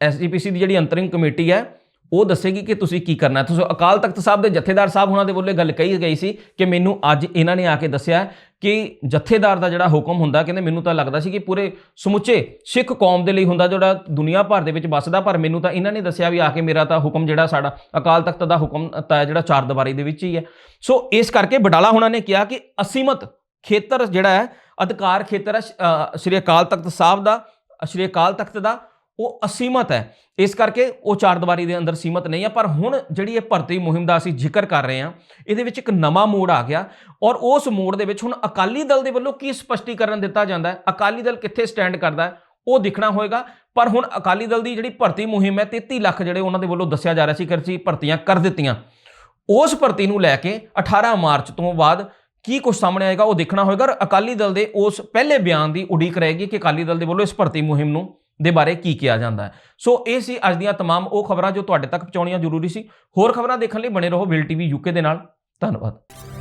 ਐਸਜੀਪੀਸੀ ਦੀ ਜਿਹੜੀ ਅੰਤਰਿੰਗ ਕਮੇਟੀ ਹੈ ਉਹ ਦੱਸੇਗੀ ਕਿ ਤੁਸੀਂ ਕੀ ਕਰਨਾ। ਤੁਸੀਂ ਅਕਾਲ ਤਖਤ ਸਾਹਿਬ ਦੇ ਜਥੇਦਾਰ ਸਾਹਿਬ ਉਹਨਾਂ ਦੇ ਵੱਲੋਂ ਇਹ ਗੱਲ ਕਹੀ ਗਈ ਸੀ ਕਿ ਮੈਨੂੰ ਅੱਜ ਇਹਨਾਂ ਨੇ ਆ ਕੇ ਦੱਸਿਆ ਕਿ ਜਥੇਦਾਰ ਦਾ ਜਿਹੜਾ ਹੁਕਮ ਹੁੰਦਾ, ਕਹਿੰਦੇ ਮੈਨੂੰ ਤਾਂ ਲੱਗਦਾ ਸੀ ਕਿ ਪੂਰੇ ਸਮੁੱਚੇ ਸਿੱਖ ਕੌਮ ਦੇ ਲਈ ਹੁੰਦਾ ਜਿਹੜਾ ਦੁਨੀਆ ਭਰ ਦੇ ਵਿੱਚ ਵੱਸਦਾ, ਪਰ ਮੈਨੂੰ ਤਾਂ ਇਹਨਾਂ ਨੇ ਦੱਸਿਆ ਵੀ ਆ ਕੇ ਮੇਰਾ ਤਾਂ ਹੁਕਮ ਜਿਹੜਾ ਸਾਡਾ ਅਕਾਲ ਤਖਤ ਦਾ ਹੁਕਮ ਤਾਂ ਜਿਹੜਾ ਚਾਰ ਦੀਵਾਰੀ ਦੇ ਵਿੱਚ ਹੀ ਹੈ। ਸੋ ਇਸ ਕਰਕੇ ਬਡਾਲਾ ਹੁਣਾਂ ਨੇ ਕਿਹਾ ਕਿ ਅਸੀਮਤ ਖੇਤਰ ਜਿਹੜਾ ਹੈ, ਅਧਿਕਾਰ ਖੇਤਰ ਹੈ ਸ਼੍ਰੀ ਅਕਾਲ ਤਖਤ ਸਾਹਿਬ ਦਾ ਸ਼੍ਰੀ ਅਕਾਲ ਤਖਤ ਦਾ ਉਹ ਅਸੀਮਤ ਹੈ। ਇਸ ਕਰਕੇ ਉਹ ਚਾਰ ਦੀਵਾਰੀ ਦੇ ਅੰਦਰ ਸੀਮਤ ਨਹੀਂ ਹੈ, ਪਰ ਹੁਣ ਜਿਹੜੀ ਇਹ ਭਰਤੀ ਮੁਹਿੰਮ ਦਾ ਅਸੀਂ ਜ਼ਿਕਰ ਕਰ ਰਹੇ ਹਾਂ, ਇਹਦੇ ਵਿੱਚ ਇੱਕ ਨਵਾਂ ਮੋੜ ਆ ਗਿਆ ਔਰ ਉਸ ਮੋੜ ਦੇ ਵਿੱਚ ਹੁਣ ਅਕਾਲੀ ਦਲ ਦੇ ਵੱਲੋਂ ਕੀ ਸਪਸ਼ਟੀਕਰਨ ਦਿੱਤਾ ਜਾਂਦਾ ਹੈ? ਅਕਾਲੀ ਦਲ ਕਿੱਥੇ ਸਟੈਂਡ ਕਰਦਾ ਹੈ? ਉਹ ਦਿਖਣਾ ਹੋਏਗਾ, ਪਰ ਹੁਣ ਅਕਾਲੀ ਦਲ ਦੀ ਜਿਹੜੀ ਭਰਤੀ ਮੁਹਿੰਮ ਹੈ 33 ਲੱਖ ਜਿਹੜੇ ਉਹਨਾਂ ਦੇ ਵੱਲੋਂ ਦੱਸਿਆ ਜਾ ਰਿਹਾ ਸੀ ਕਿ ਅਸੀਂ ਭਰਤੀਆਂ ਕਰ ਦਿੱਤੀਆਂ। ਉਸ ਭਰਤੀ ਨੂੰ ਲੈ ਕੇ 18 ਮਾਰਚ ਤੋਂ ਬਾਅਦ ਕੀ ਕੁਝ ਸਾਹਮਣੇ ਆਏਗਾ, ਉਹ ਦੇਖਣਾ ਹੋਏਗਾ ਔਰ ਅਕਾਲੀ ਦਲ ਦੇ ਉਸ ਪਹਿਲੇ ਬਿਆਨ ਦੀ ਉਡੀਕ ਰਹੇਗੀ ਕਿ ਅਕਾਲੀ ਦਲ ਦੇ ਵੱਲੋਂ ਇਸ ਭਰਤੀ ਮੁਹਿੰਮ ਨੂੰ ਦੇ ਬਾਰੇ ਕੀ ਕਿਹਾ ਜਾਂਦਾ ਹੈ ਸੋ ਇਹ ਸੀ ਅੱਜ ਦੀਆਂ तमाम ਉਹ ਖਬਰਾਂ ਜੋ ਤੁਹਾਡੇ ਤੱਕ ਪਹੁੰਚਾਉਣੀਆਂ ਜ਼ਰੂਰੀ ਸੀ ਹੋਰ ਖਬਰਾਂ ਦੇਖਣ ਲਈ ਬਣੇ ਰਹੋ ਵਿਲ ਟੀਵੀ ਯੂਕੇ ਦੇ ਨਾਲ ਧੰਨਵਾਦ